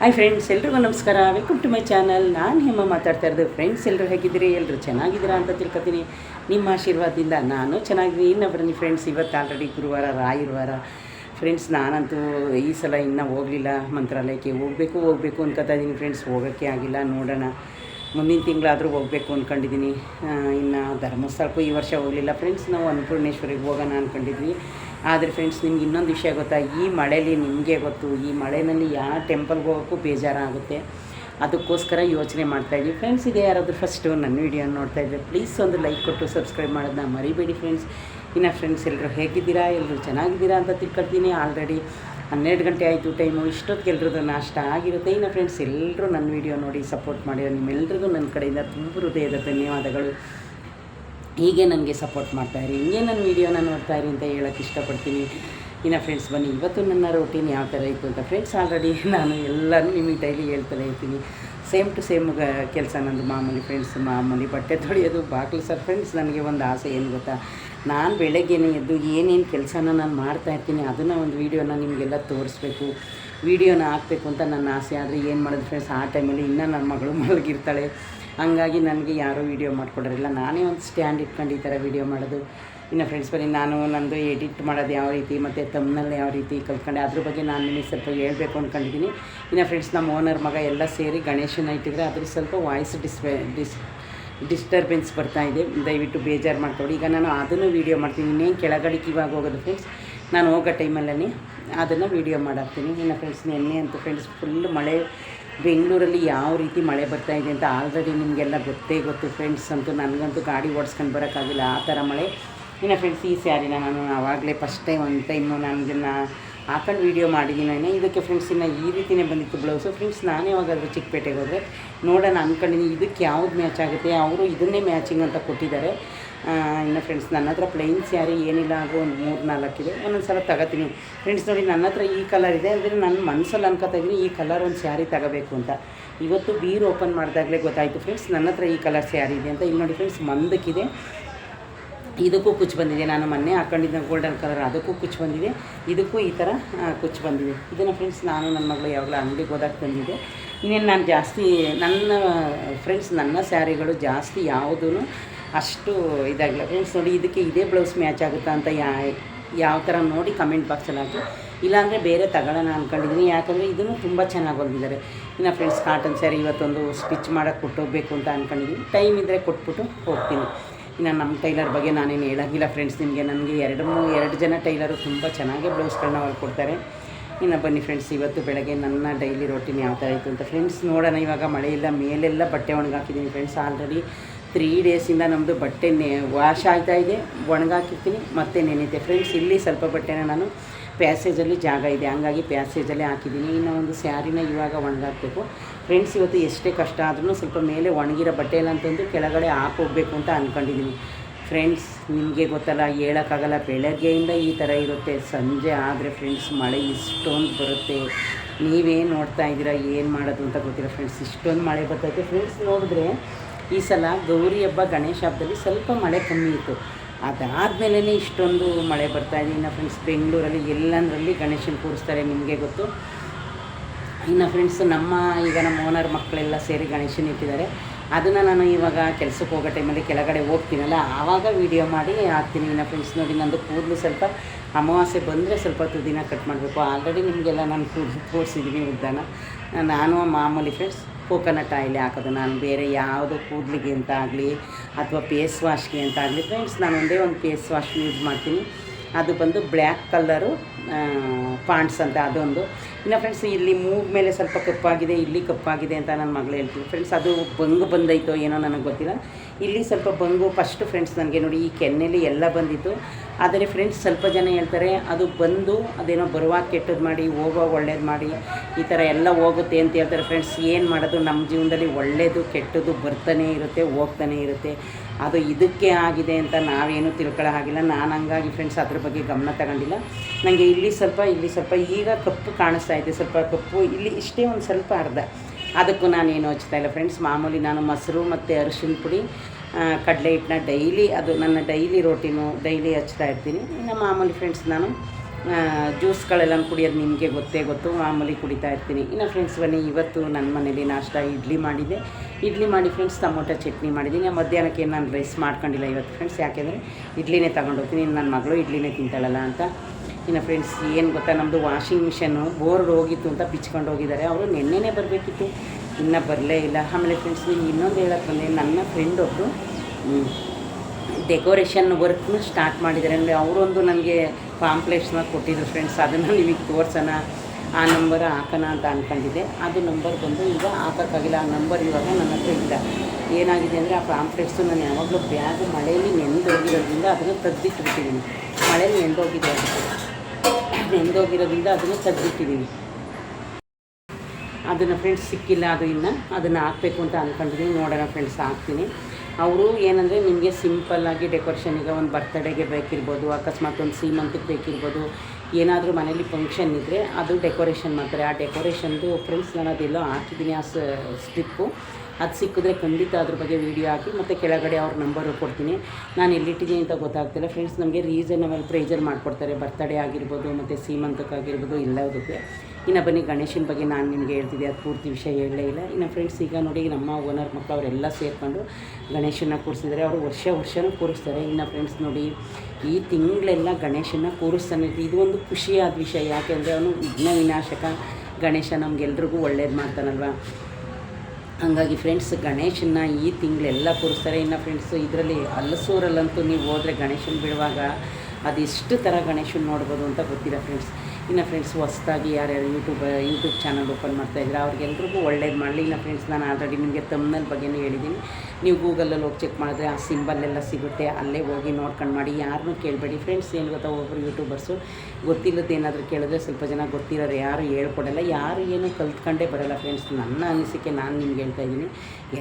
Hi friends ಎಲ್ರಿಗೂ ನಮಸ್ಕಾರ. Welcome to my channel ನಾನು ಹೇಮ ಮಾತಾಡ್ತಾ ಇರೋದು. ಫ್ರೆಂಡ್ಸ್ ಎಲ್ಲರೂ ಹೇಗಿದ್ದೀರಿ? ಎಲ್ಲರೂ ಚೆನ್ನಾಗಿದ್ದೀರಾ ಅಂತ ತಿಳ್ಕೊತೀನಿ. ನಿಮ್ಮ ಆಶೀರ್ವಾದದಿಂದ ನಾನು ಚೆನ್ನಾಗಿದ್ದೀನಿ. ಇನ್ನು ಬನ್ನಿ ಫ್ರೆಂಡ್ಸ್ ಇವತ್ತು ಆಲ್ರೆಡಿ ಗುರುವಾರ ರಾಯಿರುವಾರ ಫ್ರೆಂಡ್ಸ್ ನಾನಂತೂ ಈ ಸಲ ಇನ್ನೂ ಹೋಗಲಿಲ್ಲ. ಮಂತ್ರಾಲಯಕ್ಕೆ ಹೋಗಬೇಕು ಹೋಗಬೇಕು ಅನ್ಕೋತಾ ಇದ್ದೀನಿ. ಫ್ರೆಂಡ್ಸ್ ಹೋಗೋಕ್ಕೆ ಆಗಿಲ್ಲ. ನೋಡೋಣ. ಮುಂದಿನ ತಿಂಗಳಾದರೂ ಹೋಗಬೇಕು ಅಂದ್ಕೊಂಡಿದ್ದೀನಿ ಇನ್ನು ಧರ್ಮಸ್ಥಳಕ್ಕೂ ಈ ವರ್ಷ ಹೋಗಲಿಲ್ಲ. ಫ್ರೆಂಡ್ಸ್ ನಾವು ಅನ್ನಪೂರ್ಣೇಶ್ವರಿಗೆ ಹೋಗೋಣ ಅಂದ್ಕೊಂಡಿದ್ವಿ ಆದರೆ ಫ್ರೆಂಡ್ಸ್ ನಿಮ್ಗೆ ಇನ್ನೊಂದು ವಿಷಯ ಗೊತ್ತಾ? ಈ ಮಳೆಯಲ್ಲಿ ನಿಮಗೆ ಗೊತ್ತು, ಈ ಮಳೆಯಲ್ಲಿ ಯಾವ ಟೆಂಪಲ್ಗೆ ಹೋಗೋಕ್ಕೂ ಬೇಜಾರಾಗುತ್ತೆ. ಅದಕ್ಕೋಸ್ಕರ ಯೋಚನೆ ಮಾಡ್ತಾ ಮಾಡ್ತಾಯಿದ್ವಿ ಫ್ರೆಂಡ್ಸ್ ಇದೆ ಯಾರಾದರೂ ಫಸ್ಟು ನನ್ನ ವೀಡಿಯೋ ನೋಡ್ತಾ ಇದ್ದರೆ ಪ್ಲೀಸ್ ಒಂದು ಲೈಕ್ ಕೊಟ್ಟು ಸಬ್ಸ್ಕ್ರೈಬ್ ಮಾಡೋದನ್ನ ಮರಿಬೇಡಿ ಫ್ರೆಂಡ್ಸ್ ಇನ್ನು ಫ್ರೆಂಡ್ಸ್ ಎಲ್ಲರೂ ಹೇಗಿದ್ದೀರಾ? ಎಲ್ಲರೂ ಚೆನ್ನಾಗಿದ್ದೀರಾ ಅಂತ ತಿಳ್ಕೊಳ್ತೀನಿ. ಆಲ್ರೆಡಿ ಹನ್ನೆರಡು ಗಂಟೆ ಆಯಿತು ಟೈಮು ಇಷ್ಟೊತ್ತಿಗೆ ಎಲ್ರದ್ದು ನಾಷ್ಟ ಆಗಿರುತ್ತೆ. ಇನ್ನು ಫ್ರೆಂಡ್ಸ್ ಎಲ್ಲರೂ ನನ್ನ ವೀಡಿಯೋ ನೋಡಿ ಸಪೋರ್ಟ್ ಮಾಡಿರೋ ನಿಮ್ಮೆಲ್ರಿಗೂ ನನ್ನ ಕಡೆಯಿಂದ ತುಂಬ ಹೃದಯದ ಧನ್ಯವಾದಗಳು. ಹೀಗೆ ನನಗೆ ಸಪೋರ್ಟ್ ಮಾಡ್ತಾಯಿರಿ ಹಿಂಗೆ ನನ್ನ ವೀಡಿಯೋನ ನೋಡ್ತಾಯಿರಿ ಅಂತ ಹೇಳೋಕ್ಕೆ ಇಷ್ಟಪಡ್ತೀನಿ. ಇನ್ನು ಫ್ರೆಂಡ್ಸ್ ಬನ್ನಿ. ಇವತ್ತು ನನ್ನ ರೊಟೀನ್ ಯಾವ ಥರ ಇತ್ತು ಅಂತ ಫ್ರೆಂಡ್ಸ್ ಆಲ್ರೆಡಿ ನಾನು ಎಲ್ಲರೂ ನಿಮಗೆ ಡೈಲಿ ಹೇಳ್ತಾನೆ ಇರ್ತೀನಿ. ಸೇಮ್ ಟು ಸೇಮ್ ಕೆಲಸ ನಂದು ಮಾಮೂಲಿ ಫ್ರೆಂಡ್ಸ್ ಮಾಮೂಲಿ ಬಟ್ಟೆ ತೊಳೆಯೋದು, ಬಾಗಿಲು ಸರ್ ಫ್ರೆಂಡ್ಸ್ ನನಗೆ ಒಂದು ಆಸೆ ಏನು ಗೊತ್ತಾ? ನಾನು ಬೆಳಗ್ಗೆನೇ ಎದ್ದು ಏನೇನು ಕೆಲಸನ ನಾನು ಮಾಡ್ತಾ ಇರ್ತೀನಿ, ಅದನ್ನು ಒಂದು ವೀಡಿಯೋನ ನಿಮಗೆಲ್ಲ ತೋರಿಸ್ಬೇಕು. ವೀಡಿಯೋನ ಹಾಕಬೇಕು ಅಂತ ನನ್ನ ಆಸೆ. ಆದರೆ ಏನು ಮಾಡೋದು ಫ್ರೆಂಡ್ಸ್ ಆ ಟೈಮಲ್ಲಿ ಇನ್ನೂ ನನ್ನ ಮಗಳು ಮಲಗಿರ್ತಾಳೆ. ಹಂಗಾಗಿ ನನಗೆ ಯಾರೂ ವೀಡಿಯೋ ಮಾಡಿಕೊಡೋರಿಲ್ಲ. ನಾನೇ ಒಂದು ಸ್ಟ್ಯಾಂಡ್ ಇಟ್ಕೊಂಡು ಈ ಥರ ವೀಡಿಯೋ ಮಾಡೋದು. ಇನ್ನು ಫ್ರೆಂಡ್ಸ್ ಬರೀ ನಾನು ನಂದು ಎಡಿಟ್ ಮಾಡೋದು ಯಾವ ರೀತಿ, ಮತ್ತು ತಮ್ಮನಲ್ಲಿ ಯಾವ ರೀತಿ ಕಲ್ತ್ಕೊಂಡೆ, ಅದ್ರ ಬಗ್ಗೆ ನಾನು ನಿಮಗೆ ಸ್ವಲ್ಪ ಹೇಳಬೇಕು ಅಂದ್ಕೊಂಡಿದ್ದೀನಿ ಇನ್ನು ಫ್ರೆಂಡ್ಸ್ ನಮ್ಮ ಓನರ್ ಮಗ ಎಲ್ಲ ಸೇರಿ ಗಣೇಶನ ಇಟ್ಟಿದ್ರೆ ಅದ್ರ ಸ್ವಲ್ಪ ವಾಯ್ಸ್ ಡಿಸ್ಪ್ಲೇ ಡಿಸ್ ಡಿಸ್ಟರ್ಬೆನ್ಸ್ ಬರ್ತಾ ಇದೆ. ದಯವಿಟ್ಟು ಬೇಜಾರು ಮಾಡ್ಕೊಳ್ಳಿ ಈಗ ನಾನು ಅದನ್ನು ವೀಡಿಯೋ ಮಾಡ್ತೀನಿ. ಇನ್ನೇನು ಕೆಳಗಡೆಗೆ ಇವಾಗ ಹೋಗೋದು ಫ್ರೆಂಡ್ಸ್ ನಾನು ಹೋಗೋ ಟೈಮಲ್ಲೇ ಅದನ್ನು ವೀಡಿಯೋ ಮಾಡಾಕ್ತೀನಿ. ಇನ್ನು ಫ್ರೆಂಡ್ಸ್ ನೆನ್ನೆ ಅಂತೂ ಫ್ರೆಂಡ್ಸ್ ಫುಲ್ ಮಳೆ, ಬೆಂಗಳೂರಲ್ಲಿ ಯಾವ ರೀತಿ ಮಳೆ ಬರ್ತಾ ಇದೆ ಅಂತ ಆಲ್ರೆಡಿ ನಿಮಗೆಲ್ಲ ಗೊತ್ತೇ ಗೊತ್ತು ಫ್ರೆಂಡ್ಸ್ ಅಂತೂ. ನನಗಂತೂ ಗಾಡಿ ಓಡಿಸ್ಕೊಂಡು ಬರೋಕ್ಕಾಗಿಲ್ಲ. ಆ ಥರ ಮಳೆ. ಇನ್ನು ಫ್ರೆಂಡ್ಸ್ ಈ ಸ್ಯಾರಿನ ನಾನು ಆವಾಗಲೇ ಫಸ್ಟ್ ಟೈಮ್ ಒಂದು ಟೈಮು ನಾನು ಹಾಕೊಂಡು ವೀಡಿಯೋ ಮಾಡಿದ್ದೀನಿ ಇದಕ್ಕೆ ಫ್ರೆಂಡ್ಸ್ ಇನ್ನು ಈ ರೀತಿಯೇ ಬಂದಿತ್ತು ಬ್ಲೌಸು ಫ್ರೆಂಡ್ಸ್ ನಾನೇ ಯಾವಾಗಾದರೂ ಚಿಕ್ಕಪೇಟೆಗೆ ಹೋದರೆ ನೋಡೋಣ ಅಂದ್ಕೊಂಡಿದ್ದೀನಿ ಇದಕ್ಕೆ ಯಾವ್ದು ಮ್ಯಾಚ್ ಆಗುತ್ತೆ? ಅವರು ಇದನ್ನೇ ಮ್ಯಾಚಿಂಗ್ ಅಂತ ಕೊಟ್ಟಿದ್ದಾರೆ. ಇನ್ನು ಫ್ರೆಂಡ್ಸ್ ನನ್ನ ಹತ್ರ ಪ್ಲೈನ್ ಸ್ಯಾರಿ ಏನಿಲ್ಲ ಅದು ಒಂದು ಮೂರು ನಾಲ್ಕಿದೆ ಒಂದೊಂದು ಸಲ ತಗೋತೀನಿ. ಫ್ರೆಂಡ್ಸ್ ನೋಡಿ ನನ್ನ ಹತ್ರ ಈ ಕಲರ್ ಇದೆ. ಅಂದರೆ ನನ್ನ ಮನಸ್ಸಲ್ಲಿ ಅನ್ಕೋತಾ ಇದ್ದೀನಿ ಈ ಕಲರ್ ಒಂದು ಸ್ಯಾರಿ ತಗೋಬೇಕು ಅಂತ. ಇವತ್ತು ಬೀರ್ ಓಪನ್ ಮಾಡಿದಾಗಲೇ ಗೊತ್ತಾಯಿತು ಫ್ರೆಂಡ್ಸ್ ನನ್ನ ಹತ್ರ ಈ ಕಲರ್ ಸ್ಯಾರಿ ಇದೆ ಅಂತ. ಇಲ್ಲಿ ನೋಡಿ ಫ್ರೆಂಡ್ಸ್ ಮಂದಕ್ಕಿದೆ. ಇದಕ್ಕೂ ಕುಚ್ಚು ಬಂದಿದೆ. ನಾನು ಮೊನ್ನೆ ಹಾಕೊಂಡಿದ್ದ ಗೋಲ್ಡನ್ ಕಲರ್ ಅದಕ್ಕೂ ಕುಚ್ಚು ಬಂದಿದೆ. ಇದಕ್ಕೂ ಈ ಥರ ಕುಚ್ಚು ಬಂದಿದೆ. ಇದನ್ನು ಫ್ರೆಂಡ್ಸ್ ನಾನು ನನ್ನ ಮಗಳು ಯಾವಾಗಲೂ ಅಂಗಡಿಗೆ ಹೋದಾಗ ತಂದಿದ್ದೆ. ಇನ್ನೇನು ನಾನು ಜಾಸ್ತಿ, ನನ್ನ ಫ್ರೆಂಡ್ಸ್ ನನ್ನ ಸ್ಯಾರಿಗಳು ಜಾಸ್ತಿ ಯಾವುದೂ ಅಷ್ಟು ಇದಾಗಿಲ್ಲ ಫ್ರೆಂಡ್ಸ್ ನೋಡಿ, ಇದಕ್ಕೆ ಇದೇ ಬ್ಲೌಸ್ ಮ್ಯಾಚ್ ಆಗುತ್ತಾ ಅಂತ ಯಾ, ಯಾವ ಥರ ನೋಡಿ ಕಮೆಂಟ್ ಬಾಕ್ಸಲ್ಲಿ ಹಾಕಿ. ಇಲ್ಲಾಂದರೆ ಬೇರೆ ತಗೊಳ್ಳೋಣ ಅಂದ್ಕೊಂಡಿದ್ದೀನಿ ಯಾಕಂದರೆ ಇದನ್ನು ತುಂಬ ಚೆನ್ನಾಗಿ ಬಂದಿದ್ದಾರೆ ಇನ್ನು ಫ್ರೆಂಡ್ಸ್ ಕಾಟನ್ ಸ್ಯಾರಿ ಇವತ್ತೊಂದು ಸ್ಟಿಚ್ ಮಾಡೋಕ್ಕೆ ಕೊಟ್ಟೋಗ್ಬೇಕು ಅಂತ ಅಂದ್ಕೊಂಡಿದ್ದೀನಿ ಟೈಮ್ ಇದ್ದರೆ ಕೊಟ್ಬಿಟ್ಟು ಹೋಗ್ತೀನಿ. ಇನ್ನು ನಮ್ಮ ಟೈಲರ್ ಬಗ್ಗೆ ನಾನೇನು ಹೇಳೋಂಗಿಲ್ಲ ಫ್ರೆಂಡ್ಸ್ ನಿಮಗೆ ನನಗೆ ಎರಡು ಮೂರು ಎರಡು ಜನ ಟೈಲರು ತುಂಬ ಚೆನ್ನಾಗೇ ಬ್ಲೌಸ್ಗಳನ್ನ ಹೊಲ್ಕೊಡ್ತಾರೆ ಇನ್ನು ಬನ್ನಿ ಫ್ರೆಂಡ್ಸ್ ಇವತ್ತು ಬೆಳಗ್ಗೆ ನನ್ನ ಡೈಲಿ ರೊಟೀನ್ ಯಾವ ಥರ ಇತ್ತು ಅಂತ ಫ್ರೆಂಡ್ಸ್ ನೋಡೋಣ. ಇವಾಗ ಮಳೆ ಇಲ್ಲ, ಮೇಲೆಲ್ಲ ಬಟ್ಟೆ ಒಣಗಾಕಿದ್ದೀನಿ ಫ್ರೆಂಡ್ಸ್ ಆಲ್ರೆಡಿ ತ್ರೀ ಡೇಸಿಂದ ನಮ್ಮದು ಬಟ್ಟೆ ನೆ ವಾಶ್ ಆಗ್ತಾ ಇದೆ, ಒಣಗಾಕಿರ್ತೀನಿ. ಮತ್ತೆ ನೆನೆಯುತ್ತೆ ಫ್ರೆಂಡ್ಸ್ ಇಲ್ಲಿ ಸ್ವಲ್ಪ ಬಟ್ಟೆನ ನಾನು ಪ್ಯಾಸೇಜಲ್ಲಿ ಜಾಗ ಇದೆ. ಹಂಗಾಗಿ ಪ್ಯಾಸೇಜಲ್ಲೇ ಹಾಕಿದ್ದೀನಿ. ಇನ್ನು ಒಂದು ಸ್ಯಾರಿನ ಇವಾಗ ಒಣಗಾಕಬೇಕು. ಫ್ರೆಂಡ್ಸ್ ಇವತ್ತು ಎಷ್ಟೇ ಕಷ್ಟ ಆದ್ರೂ ಸ್ವಲ್ಪ ಮೇಲೆ ಒಣಗಿರೋ ಬಟ್ಟೆ ಅಂತಂದು ಕೆಳಗಡೆ ಹಾಕೋಗ್ಬೇಕು ಅಂತ ಅಂದ್ಕೊಂಡಿದ್ದೀನಿ ಫ್ರೆಂಡ್ಸ್ ನಿಮಗೆ ಗೊತ್ತಲ್ಲ, ಹೇಳೋಕ್ಕಾಗಲ್ಲ. ಬೆಳಗ್ಗೆಯಿಂದ ಈ ಥರ ಇರುತ್ತೆ. ಸಂಜೆ ಆದರೆ ಫ್ರೆಂಡ್ಸ್ ಮಳೆ ಇಷ್ಟೊಂದು ಬರುತ್ತೆ. ನೀವೇನು ನೋಡ್ತಾ ಇದ್ದೀರಾ, ಏನು ಮಾಡೋದು ಅಂತ ಗೊತ್ತಿಲ್ಲ ಫ್ರೆಂಡ್ಸ್ ಇಷ್ಟೊಂದು ಮಳೆ ಬರ್ತೈತೆ. ಫ್ರೆಂಡ್ಸ್ ನೋಡಿದ್ರೆ ಈ ಸಲ ಗೌರಿ ಹಬ್ಬ ಗಣೇಶ ಹಬ್ಬದಲ್ಲಿ ಸ್ವಲ್ಪ ಮಳೆ ಕಮ್ಮಿ ಇತ್ತು. ಅದಾದಮೇಲೆ ಇಷ್ಟೊಂದು ಮಳೆ ಬರ್ತಾ ಇದೆ. ಇನ್ನು ಫ್ರೆಂಡ್ಸ್ ಬೆಂಗಳೂರಲ್ಲಿ ಎಲ್ಲಂದರಲ್ಲಿ ಗಣೇಶನ ಕೂರಿಸ್ತಾರೆ ನಿಮಗೆ ಗೊತ್ತು. ಇನ್ನು ಫ್ರೆಂಡ್ಸ್ ನಮ್ಮ ಈಗ ನಮ್ಮ ಓನರ್ ಮಕ್ಕಳೆಲ್ಲ ಸೇರಿ ಗಣೇಶನ ಇಟ್ಟಿದ್ದಾರೆ. ಅದನ್ನು ನಾನು ಇವಾಗ ಕೆಲಸಕ್ಕೆ ಹೋಗೋ ಟೈಮಲ್ಲಿ ಕೆಳಗಡೆ ಹೋಗ್ತೀನಲ್ಲ, ಆವಾಗ ವೀಡಿಯೋ ಮಾಡಿ ಹಾಕ್ತೀನಿ. ಇನ್ನು ಫ್ರೆಂಡ್ಸ್ ನೋಡಿ ನಂದು ಕೂದಲು ಸ್ವಲ್ಪ ಅಮಾವಾಸ್ಯೆ ಬಂದರೆ ಸ್ವಲ್ಪ ತುದಿನ ಕಟ್ ಮಾಡಬೇಕು. ಆಲ್ರೆಡಿ ನಿಮಗೆಲ್ಲ ನಾನು ಕೂದಲು ತೋರಿಸಿದ್ದೀನಿ ಉದ್ದಾನ. ನಾನು ಮಾಮೂಲಿ ಫ್ರೆಂಡ್ಸ್ ಕೋಕೋನಟ್ ಆಯಿಲ್ ಹಾಕೋದು, ನಾನು ಬೇರೆ ಯಾವುದೋ ಕೂದಲಿಗೆ ಅಂತ ಆಗಲಿ ಅಥವಾ ಫೇಸ್ ವಾಶ್ಗೆ ಅಂತ ಆಗಲಿ ಫ್ರೆಂಡ್ಸ್ ನಾನು ಒಂದೇ ಒಂದು ಫೇಸ್ ವಾಶ್ ಯೂಸ್ ಮಾಡ್ತೀನಿ. ಅದು ಬಂದು ಬ್ಲ್ಯಾಕ್ ಕಲ್ಲರು ಪಾಂಡ್ಸ್ ಅಂತ ಅದೊಂದು. ಇನ್ನು ಫ್ರೆಂಡ್ಸ್ ಇಲ್ಲಿ ಮೂಗ್ ಮೇಲೆ ಸ್ವಲ್ಪ ಕಪ್ಪಾಗಿದೆ, ಇಲ್ಲಿ ಕಪ್ಪಾಗಿದೆ ಅಂತ ನನ್ನ ಮಗಳು ಹೇಳ್ತೀನಿ ಫ್ರೆಂಡ್ಸ್ ಅದು ಬಂಗು ಬಂದೈತೋ ಏನೋ ನನಗೆ ಗೊತ್ತಿಲ್ಲ. ಇಲ್ಲಿ ಸ್ವಲ್ಪ ಬಂಗು ಫಸ್ಟ್ ಫ್ರೆಂಡ್ಸ್ ನನಗೆ ನೋಡಿ ಈ ಕೆನ್ನೆಲಿ ಎಲ್ಲ ಬಂದಿತ್ತು. ಆದರೆ ಫ್ರೆಂಡ್ಸ್ ಸ್ವಲ್ಪ ಜನ ಹೇಳ್ತಾರೆ, ಅದು ಬಂದು ಅದೇನೋ ಬರುವಾಗ ಕೆಟ್ಟದ್ದು ಮಾಡಿ ಹೋಗೋ ಒಳ್ಳೇದು ಮಾಡಿ, ಈ ಥರ ಎಲ್ಲ ಹೋಗುತ್ತೆ ಅಂತ ಹೇಳ್ತಾರೆ ಫ್ರೆಂಡ್ಸ್ ಏನು ಮಾಡೋದು? ನಮ್ಮ ಜೀವನದಲ್ಲಿ ಒಳ್ಳೆಯದು ಕೆಟ್ಟದ್ದು ಬರ್ತಾನೆ ಇರುತ್ತೆ, ಹೋಗ್ತಾನೆ ಇರುತ್ತೆ. ಅದು ಇದಕ್ಕೆ ಆಗಿದೆ ಅಂತ ನಾವೇನು ತಿಳ್ಕೊಳ್ಳೋ ಹಾಗಿಲ್ಲ ನಾನು ಹಂಗಾಗಿ ಫ್ರೆಂಡ್ಸ್ ಅದ್ರ ಬಗ್ಗೆ ಗಮನ ತಗೊಂಡಿಲ್ಲ. ನನಗೆ ಇಲ್ಲಿ ಸ್ವಲ್ಪ ಇಲ್ಲಿ ಸ್ವಲ್ಪ ಈಗ ಕಪ್ಪು ಕಾಣಿಸ್ತಾ ಇದೆ, ಸ್ವಲ್ಪ ಕಪ್ಪು, ಇಲ್ಲಿ ಇಷ್ಟೇ ಒಂದು ಸ್ವಲ್ಪ ಅರ್ಧ. ಅದಕ್ಕೂ ನಾನೇನು ಹಚ್ತಾ ಇಲ್ಲ ಫ್ರೆಂಡ್ಸ್ ಮಾಮೂಲಿ ನಾನು ಮೊಸರು ಮತ್ತು ಅರಿಶಿನ ಪುಡಿ ಕಡಲೆ ಹಿಟ್ಟನ್ನ ಡೈಲಿ, ಅದು ನನ್ನ ಡೈಲಿ ರೋಟೀನು, ಡೈಲಿ ಹಚ್ತಾ ಇರ್ತೀನಿ. ಇನ್ನು ಮಾಮೂಲಿ ಫ್ರೆಂಡ್ಸ್ ನಾನು ಜ್ಯೂಸ್ಗಳೆಲ್ಲ ಕುಡಿಯೋದು ನಿಮಗೆ ಗೊತ್ತೇ ಗೊತ್ತು, ಮಾಮೂಲಿ ಕುಡಿತಾ ಇರ್ತೀನಿ. ಇನ್ನು ಫ್ರೆಂಡ್ಸ್ ಬನ್ನಿ, ಇವತ್ತು ನನ್ನ ಮನೇಲಿ ನಾಷ್ಟ ಇಡ್ಲಿ ಮಾಡಿದೆ ಇಡ್ಲಿ ಮಾಡಿ ಫ್ರೆಂಡ್ಸ್ ಟೊಮೊಟೊ ಚಟ್ನಿ ಮಾಡಿದ್ದೀನಿ. ಮಧ್ಯಾಹ್ನಕ್ಕೆ ನಾನು ರೈಸ್ ಮಾಡ್ಕೊಂಡಿಲ್ಲ ಇವತ್ತು ಫ್ರೆಂಡ್ಸ್ ಯಾಕೆಂದರೆ ಇಡ್ಲಿನೇ ಹೋಗ್ತೀನಿ ನನ್ನ ಮಗಳು ಇಡ್ಲಿನೇ ತಿಂತಾಳಲ್ಲ ಅಂತ. ಇನ್ನು ಫ್ರೆಂಡ್ಸ್ ಏನು ಗೊತ್ತಾ ನಮ್ಮದು ವಾಷಿಂಗ್ ಮಿಷನ್ನು ಬೋರ್ಡ್ ಹೋಗಿತ್ತು ಅಂತ ಬಿಚ್ಕೊಂಡು ಹೋಗಿದ್ದಾರೆ. ಅವರು ನೆನ್ನೆನೇ ಬರಬೇಕಿತ್ತು. ಇನ್ನೂ ಬರಲೇ ಇಲ್ಲ. ಆಮೇಲೆ ಫ್ರೆಂಡ್ಸ್ ನಿಮ್ಗೆ ಇನ್ನೊಂದು ಹೇಳಕ್ಕೆ ಬಂದೆ. ನನ್ನ ಫ್ರೆಂಡ್ ಒಬ್ಬರು ಡೆಕೋರೇಷನ್ ವರ್ಕ್ನು ಸ್ಟಾರ್ಟ್ ಮಾಡಿದ್ದಾರೆ ಅಂದರೆ ಅವರೊಂದು ನನಗೆ ಪಾಂಪ್ಲೆಟ್ಸ್ನ ಕೊಟ್ಟಿದ್ರು ಫ್ರೆಂಡ್ಸ್ ಅದನ್ನು ನಿಮಗೆ ತೋರ್ಸೋಣ, ಆ ನಂಬರ್ ಹಾಕೋಣ ಅಂತ ಅಂದ್ಕೊಂಡಿದ್ದೆ ಅದು ನಂಬರ್ ಬಂದು ಈಗ ಹಾಕೋಕ್ಕಾಗಿಲ್ಲ. ಆ ನಂಬರ್ ಇವಾಗ ನನ್ನ ಹತ್ರ ಇಲ್ಲ. ಏನಾಗಿದೆ ಅಂದರೆ ಆ ಪಾಂಪ್ಲೆಟ್ಸು ನಾನು ಯಾವಾಗಲೂ ಬ್ಯಾಗ್ ಮಳೆಯಲ್ಲಿ ನೆಂದೋಗಿರೋದ್ರಿಂದ ಅದನ್ನು ತೆಗ್ದಿಟ್ಬಿಟ್ಟಿದ್ದೀನಿ ಮಳೆಯಲ್ಲಿ ನೆಂದೋಗಿದೆ ಅದಕ್ಕೆ ನೆಂದೋಗಿರೋದ್ರಿಂದ ಅದನ್ನು ತೆಗ್ದಿಟ್ಟಿದ್ದೀನಿ ಅದನ್ನು ಫ್ರೆಂಡ್ಸ್ ಸಿಕ್ಕಿಲ್ಲ, ಅದು ಇನ್ನು ಅದನ್ನು ಹಾಕಬೇಕು ಅಂತ ಅಂದ್ಕೊಂಡಿದ್ದೀನಿ ನೋಡೋಣ ಫ್ರೆಂಡ್ಸ್ ಹಾಕ್ತೀನಿ. ಅವರು ಏನಂದರೆ ನಿಮಗೆ ಸಿಂಪಲ್ಲಾಗಿ ಡೆಕೋರೇಷನ್ ಈಗ ಒಂದು ಬರ್ತ್ಡೇಗೆ ಬೇಕಿರ್ಬೋದು, ಅಕಸ್ಮಾತ್ ಒಂದು ಸೀಮಂತಕ್ಕೆ ಬೇಕಿರ್ಬೋದು, ಏನಾದರೂ ಮನೇಲಿ ಫಂಕ್ಷನ್ ಇದ್ದರೆ ಅದು ಡೆಕೋರೇಷನ್ ಮಾಡ್ತಾರೆ. ಆ ಡೆಕೋರೇಷನ್ದು ಫ್ರೆಂಡ್ಸ್ ನಾನು ಅದೆಲ್ಲೋ ಹಾಕಿದ್ದೀನಿ ಆ ಸ್ಟ್ರಿಪ್ಪು ಅದು ಸಿಕ್ಕಿದ್ರೆ ಖಂಡಿತ ಅದ್ರ ಬಗ್ಗೆ ವೀಡಿಯೋ ಹಾಕಿ ಮತ್ತು ಕೆಳಗಡೆ ಅವ್ರ ನಂಬರು ಕೊಡ್ತೀನಿ. ನಾನು ಎಲ್ಲಿಟ್ಟಿದ್ದೀನಿ ಅಂತ ಗೊತ್ತಾಗ್ತಿಲ್ಲ. ಫ್ರೆಂಡ್ಸ್ ನಮಗೆ ರೀಸನಬಲ್ ಪ್ರೈಜರ್ ಮಾಡಿಕೊಡ್ತಾರೆ. ಬರ್ತಡೇ ಆಗಿರ್ಬೋದು, ಮತ್ತು ಸೀಮಂತಕ್ಕಾಗಿರ್ಬೋದು ಎಲ್ಲದಕ್ಕೆ ಇನ್ನು ಬನ್ನಿ ಗಣೇಶನ ಬಗ್ಗೆ ನಾನು ನಿಮಗೆ ಹೇಳ್ತಿದ್ದೆ, ಅದು ಪೂರ್ತಿ ವಿಷಯ ಹೇಳಲೇ ಇಲ್ಲ. ಇನ್ನು ಫ್ರೆಂಡ್ಸ್ ಈಗ ನೋಡಿ ನಮ್ಮ ಓನರ್ ಮಕ್ಕಳು ಅವರೆಲ್ಲ ಸೇರಿಕೊಂಡು ಗಣೇಶನ ಕೂರಿಸಿದ್ದಾರೆ ಅವರು ವರ್ಷ ವರ್ಷನೂ ಕೂರಿಸ್ತಾರೆ. ಇನ್ನು ಫ್ರೆಂಡ್ಸ್ ನೋಡಿ ಈ ತಿಂಗಳೆಲ್ಲ ಗಣೇಶನ ಕೂರಿಸ್ತಾನೆ. ಇದು ಒಂದು ಖುಷಿಯಾದ ವಿಷಯ. ಯಾಕೆಂದರೆ ಅವನು ವಿಘ್ನ ವಿನಾಶಕ ಗಣೇಶ ನಮಗೆಲ್ರಿಗೂ ಒಳ್ಳೇದು ಮಾಡ್ತಾನಲ್ವ? ಹಂಗಾಗಿ ಫ್ರೆಂಡ್ಸ್ ಗಣೇಶನ ಈ ತಿಂಗಳೆಲ್ಲ ಕೂರಿಸ್ತಾರೆ. ಇನ್ನು ಫ್ರೆಂಡ್ಸ್ ಇದರಲ್ಲಿ ಹಲಸೂರಲ್ಲಂತೂ ನೀವು ಹೋದರೆ ಗಣೇಶನ ಬಿಡುವಾಗ ಅದೆಷ್ಟು ಥರ ಗಣೇಶನ ನೋಡ್ಬೋದು ಅಂತ ಗೊತ್ತಿಲ್ಲ ಫ್ರೆಂಡ್ಸ್ ಇನ್ನು ಫ್ರೆಂಡ್ಸ್ ಹೊಸ್ದಾಗಿ ಯಾರ್ಯಾರು ಯೂಟ್ಯೂಬ್ ಯೂಟ್ಯೂಬ್ ಚಾನಲ್ ಓಪನ್ ಮಾಡ್ತಾಯಿದ್ರೆ ಅವ್ರಿಗೆಲ್ರಿಗೂ ಒಳ್ಳೇದು ಮಾಡಲಿ. ಇನ್ನು ಫ್ರೆಂಡ್ಸ್ ನಾನು ಆಲ್ರೆಡಿ ನಿಮಗೆ ತಮ್ಮನಲ್ಲಿ ಬಗ್ಗೆನೂ ಹೇಳಿದ್ದೀನಿ ನೀವು ಗೂಗಲಲ್ಲಿ ಹೋಗಿ ಚೆಕ್ ಮಾಡಿದ್ರೆ ಆ ಸಿಂಬಲ್ಲೆಲ್ಲ ಸಿಗುತ್ತೆ. ಅಲ್ಲೇ ಹೋಗಿ ನೋಡ್ಕೊಂಡು ಮಾಡಿ. ಯಾರನ್ನೂ ಕೇಳಬೇಡಿ. ಫ್ರೆಂಡ್ಸ್ ಏನು ಗೊತ್ತಾ ಒಬ್ಬರು ಯೂಟ್ಯೂಬರ್ಸು ಗೊತ್ತಿಲ್ಲದ್ದು ಏನಾದರೂ ಕೇಳಿದ್ರೆ ಸ್ವಲ್ಪ ಜನ ಗೊತ್ತಿರೋರು ಯಾರು ಹೇಳ್ಕೊಡಲ್ಲ. ಯಾರು ಏನು ಕಲ್ತ್ಕೊಂಡೇ ಬರೋಲ್ಲ ಫ್ರೆಂಡ್ಸ್ ನನ್ನ ಅನಿಸಿಕೆ ನಾನು ನಿಮ್ಗೆ ಹೇಳ್ತಾ ಇದ್ದೀನಿ.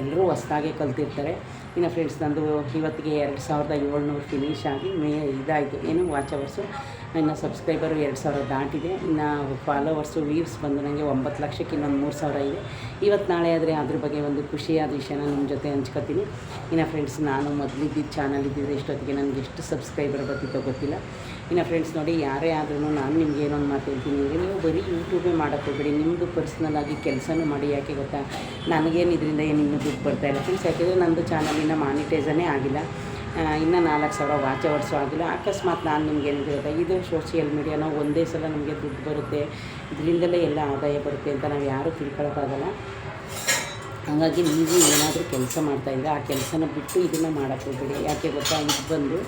ಎಲ್ಲರೂ ಹೊಸ್ದಾಗೆ ಕಲ್ತಿರ್ತಾರೆ. ಇನ್ನು ಫ್ರೆಂಡ್ಸ್ ನಂದು ಇವತ್ತಿಗೆ ಎರಡು ಸಾವಿರದ ಏಳ್ನೂರು ಫಿನಿಶ್ ಆಗಿ ಮೇ ಇದಾಯಿತು. ಏನು ವಾಚ್ ಅವರ್ಸು ಇನ್ನು ಸಬ್ಸ್ಕ್ರೈಬರು ಎರಡು ಸಾವಿರ ದಾಟಿದೆ. ಇನ್ನು ಫಾಲೋವರ್ಸು ವ್ಯೂವ್ಸ್ ಬಂದು ನನಗೆ ಒಂಬತ್ತು ಲಕ್ಷಕ್ಕೆ ಇನ್ನೊಂದು ಮೂರು ಸಾವಿರ ಇದೆ. ಇವತ್ತು ನಾಳೆ ಆದರೆ ಅದ್ರ ಬಗ್ಗೆ ಒಂದು ಖುಷಿಯಾದ ವಿಷಯನ ನಿಮ್ಮ ಜೊತೆ ಹಂಚ್ಕೊತೀನಿ. ಇನ್ನು ಫ್ರೆಂಡ್ಸ್ ನಾನು ಮೊದಲಿದ್ದಿದ್ದು ಚಾನಲ್ ಇದ್ದಿದ್ದು ಇಷ್ಟೊತ್ತಿಗೆ ನನಗೆ ಎಷ್ಟು ಸಬ್ಸ್ಕ್ರೈಬರ್ ಬರ್ತಿತ್ತೋ ಗೊತ್ತಿಲ್ಲ. ಇನ್ನು ಫ್ರೆಂಡ್ಸ್ ನೋಡಿ, ಯಾರೇ ಆದ್ರೂ ನಾನು ನಿಮ್ಗೆ ಏನೊಂದು ಮಾತು ಹೇಳ್ತೀನಿ. ಅಂದರೆ ನೀವು ಬರೀ ಯೂಟ್ಯೂಬೇ ಮಾಡೋಕ್ಕೆ ಹೋಗ್ಬೇಡಿ. ನಿಮ್ಮದು ಪರ್ಸ್ನಲಾಗಿ ಕೆಲಸನೂ ಮಾಡಿ, ಯಾಕೆ ಗೊತ್ತಾ? ನನಗೇನು ಇದರಿಂದ ಏನು ಇನ್ನೂ ದುಡ್ಡು ಬರ್ತಾಯಿಲ್ಲ ಫ್ರೆಂಡ್ಸ್ ಯಾಕೆಂದರೆ ನಂದು ಚಾನಲಿನ ಮಾನಿಟೈಸನೇ ಆಗಿಲ್ಲ. ಇನ್ನು ನಾಲ್ಕು ಸಾವಿರ ವಾಚ್ ಅವರ್ಸು ಆಗಿಲ್ಲ. ಅಕಸ್ಮಾತ್ ನಾನು ನಿಮ್ಗೆ ಏನು ಗೊತ್ತಾ? ಇದು ಸೋಷಿಯಲ್ ಮೀಡಿಯಾನ ಒಂದೇ ಸಲ ನಮಗೆ ದುಡ್ಡು ಬರುತ್ತೆ. ಇದರಿಂದಲೇ ಎಲ್ಲ ಆದಾಯ ಬರುತ್ತೆ ಅಂತ ನಾವು ಯಾರೂ ತಿಳ್ಕೊಳಕ್ಕಾಗಲ್ಲ. ಹಾಗಾಗಿ ನೀವು ಏನಾದರೂ ಕೆಲಸ ಮಾಡ್ತಾಯಿದ್ರೆ ಆ ಕೆಲಸನ ಬಿಟ್ಟು ಇದನ್ನು ಮಾಡೋಕ್ಕೆ ಹೋಗ್ಬೇಡಿ. ಯಾಕೆ ಗೊತ್ತಾ? ಇದು ಬಂದು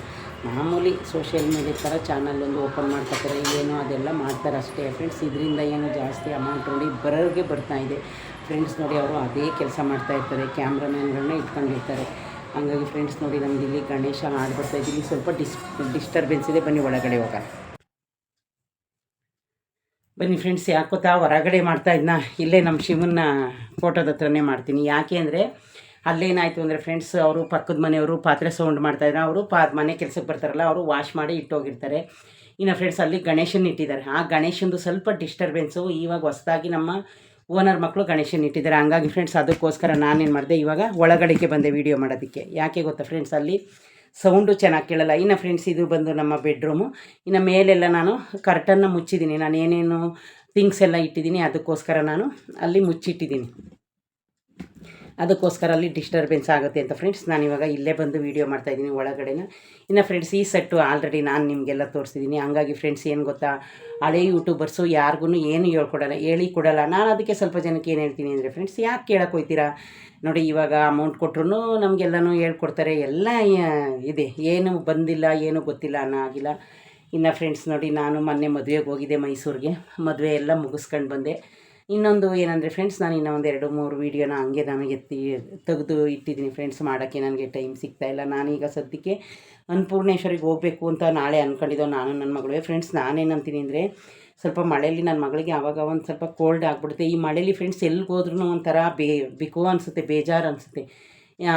ಮಾಮೂಲಿ ಸೋಷಿಯಲ್ ಮೀಡಿಯಾ ಥರ ಚಾನಲ್ ಒಂದು ಓಪನ್ ಮಾಡ್ತಾರೆ ಏನು ಅದೆಲ್ಲ ಮಾಡ್ತಾರೆ ಅಷ್ಟೇ. ಫ್ರೆಂಡ್ಸ್ ಇದರಿಂದ ಏನು ಜಾಸ್ತಿ ಅಮೌಂಟ್ ನೋಡಿ ಬರೋರಿಗೆ ಬರ್ತಾ ಇದೆ. ಫ್ರೆಂಡ್ಸ್ ನೋಡಿ ಅವರು ಅದೇ ಕೆಲಸ ಮಾಡ್ತಾಯಿರ್ತಾರೆ ಕ್ಯಾಮ್ರಾಮ್ಯಾನ್ಗಳನ್ನ ಇಟ್ಕೊಂಡಿರ್ತಾರೆ ಹಂಗಾಗಿ ಫ್ರೆಂಡ್ಸ್ ನೋಡಿ ನಮ್ಗೆ ಇಲ್ಲಿ ಗಣೇಶ ಆಡ್ಬಿಡ್ತಾ ಇದ್ದೀವಿ ಸ್ವಲ್ಪ ಡಿಸ್ ಡಿಸ್ಟರ್ಬೆನ್ಸ್ ಇದೆ. ಬನ್ನಿ ಒಳಗಡೆ ಹೋಗೋಣ. ಬನ್ನಿ ಫ್ರೆಂಡ್ಸ್ ಯಾಕೋತಾ ಹೊರಗಡೆ ಮಾಡ್ತಾ ಇದ್ನ. ಇಲ್ಲೇ ನಮ್ಮ ಶಿವನ ಫೋಟೋದ ಹತ್ರನೇ ಮಾಡ್ತೀನಿ. ಯಾಕೆ ಅಂದರೆ ಅಲ್ಲೇನಾಯಿತು ಅಂದರೆ ಫ್ರೆಂಡ್ಸ್ ಅವರು ಪಕ್ಕದ ಮನೆಯವರು ಪಾತ್ರೆ ಸೌಂಡ್ ಮಾಡ್ತಾಯಿದ್ರು ಅವರು ಪಾ, ಮನೆ ಕೆಲಸಕ್ಕೆ ಬರ್ತಾರಲ್ಲ, ಅವರು ವಾಶ್ ಮಾಡಿ ಇಟ್ಟೋಗಿರ್ತಾರೆ. ಇನ್ನು ಫ್ರೆಂಡ್ಸ್ ಅಲ್ಲಿ ಗಣೇಶನ್ ಇಟ್ಟಿದ್ದಾರೆ. ಆ ಗಣೇಶಂದು ಸ್ವಲ್ಪ ಡಿಸ್ಟರ್ಬೆನ್ಸು ಇವಾಗ ಹೊಸದಾಗಿ ನಮ್ಮ ಓನರ್ ಮಕ್ಕಳು ಗಣೇಶನ್ ಇಟ್ಟಿದ್ದಾರೆ. ಹಂಗಾಗಿ ಫ್ರೆಂಡ್ಸ್ ಅದಕ್ಕೋಸ್ಕರ ನಾನೇನು ಮಾಡಿದೆ, ಇವಾಗ ಒಳಗಡೆಗೆ ಬಂದೆ ವೀಡಿಯೋ ಮಾಡೋದಕ್ಕೆ. ಯಾಕೆ ಗೊತ್ತಾ ಫ್ರೆಂಡ್ಸ್ ಅಲ್ಲಿ? ಸೌಂಡು ಚೆನ್ನಾಗಿ ಕೇಳಲ್ಲ. ಇನ್ನು ಫ್ರೆಂಡ್ಸ್ ಇದು ಬಂದು ನಮ್ಮ ಬೆಡ್ರೂಮು ಇನ್ನು ಮೇಲೆಲ್ಲ ನಾನು ಕರ್ಟನ್ನ ಮುಚ್ಚಿದ್ದೀನಿ. ನಾನು ಏನೇನು ಥಿಂಗ್ಸ್ ಎಲ್ಲ ಇಟ್ಟಿದ್ದೀನಿ, ಅದಕ್ಕೋಸ್ಕರ ನಾನು ಅಲ್ಲಿ ಮುಚ್ಚಿಟ್ಟಿದ್ದೀನಿ. ಅದಕ್ಕೋಸ್ಕರ ಅಲ್ಲಿ ಡಿಸ್ಟರ್ಬೆನ್ಸ್ ಆಗುತ್ತೆ ಅಂತ ಫ್ರೆಂಡ್ಸ್ ನಾನು ಇವಾಗ ಇಲ್ಲೇ ಬಂದು ವೀಡಿಯೋ ಮಾಡ್ತಾಯಿದ್ದೀನಿ ಒಳಗಡೆನ. ಇನ್ನು ಫ್ರೆಂಡ್ಸ್ ಈ ಸೆಟ್ಟು ಆಲ್ರೆಡಿ ನಾನು ನಿಮಗೆಲ್ಲ ತೋರಿಸಿದ್ದೀನಿ ಹಂಗಾಗಿ ಫ್ರೆಂಡ್ಸ್ ಏನು ಗೊತ್ತಾ? ಹಳೆ ಯೂಟ್ಯೂಬರ್ಸು ಯಾರಿಗೂ ಏನು ಹೇಳ್ಕೊಡಲ್ಲ, ಹೇಳಿ ಕೊಡಲ್ಲ. ನಾನು ಅದಕ್ಕೆ ಸ್ವಲ್ಪ ಜನಕ್ಕೆ ಏನು ಹೇಳ್ತೀನಿ ಅಂದರೆ ಫ್ರೆಂಡ್ಸ್ ಯಾಕೆ ಕೇಳಕ್ಕೆ ಹೋಗ್ತೀರಾ ನೋಡಿ, ಇವಾಗ ಅಮೌಂಟ್ ಕೊಟ್ರು ನಮಗೆಲ್ಲನೂ ಹೇಳ್ಕೊಡ್ತಾರೆ. ಎಲ್ಲ ಇದೆ. ಏನು ಬಂದಿಲ್ಲ, ಏನು ಗೊತ್ತಿಲ್ಲ ಅನ್ನೋ ಆಗಿಲ್ಲ ಇನ್ನು ಫ್ರೆಂಡ್ಸ್ ನೋಡಿ, ನಾನು ಮೊನ್ನೆ ಮದುವೆಗೆ ಹೋಗಿದ್ದೆ ಮೈಸೂರಿಗೆ. ಮದುವೆ ಎಲ್ಲ ಮುಗಿಸ್ಕೊಂಡು ಬಂದೆ. ಇನ್ನೊಂದು ಏನಂದರೆ ಫ್ರೆಂಡ್ಸ್ ನಾನು ಇನ್ನೊಂದು ಎರಡು ಮೂರು ವೀಡಿಯೋನ ಹಂಗೆ ನಮಗೆ ಎತ್ತಿ ತೆಗೆದು ಇಟ್ಟಿದ್ದೀನಿ ಫ್ರೆಂಡ್ಸ್ ಮಾಡೋಕ್ಕೆ ನನಗೆ ಟೈಮ್ ಸಿಗ್ತಾಯಿಲ್ಲ ನಾನೀಗ ಸದ್ಯಕ್ಕೆ ಅನ್ನಪೂರ್ಣೇಶ್ವರಿಗೆ ಹೋಗಬೇಕು ಅಂತ ನಾಳೆ ಅಂದ್ಕೊಂಡಿದ್ದೋ ನಾನು ನನ್ನ ಮಗಳೇ ಫ್ರೆಂಡ್ಸ್ ನಾನೇನಂತೀನಿ ಅಂದರೆ ಸ್ವಲ್ಪ ಮಳೆಯಲ್ಲಿ ನನ್ನ ಮಗಳಿಗೆ ಆವಾಗ ಒಂದು ಸ್ವಲ್ಪ ಕೋಲ್ಡ್ ಆಗಿಬಿಡುತ್ತೆ. ಈ ಮಳೇಲಿ ಫ್ರೆಂಡ್ಸ್ ಎಲ್ಲಿಗೆ ಹೋದ್ರೂ ಒಂಥರ ಬೇ, ಬಿಕೋ ಅನಿಸುತ್ತೆ, ಬೇಜಾರು ಅನಿಸುತ್ತೆ.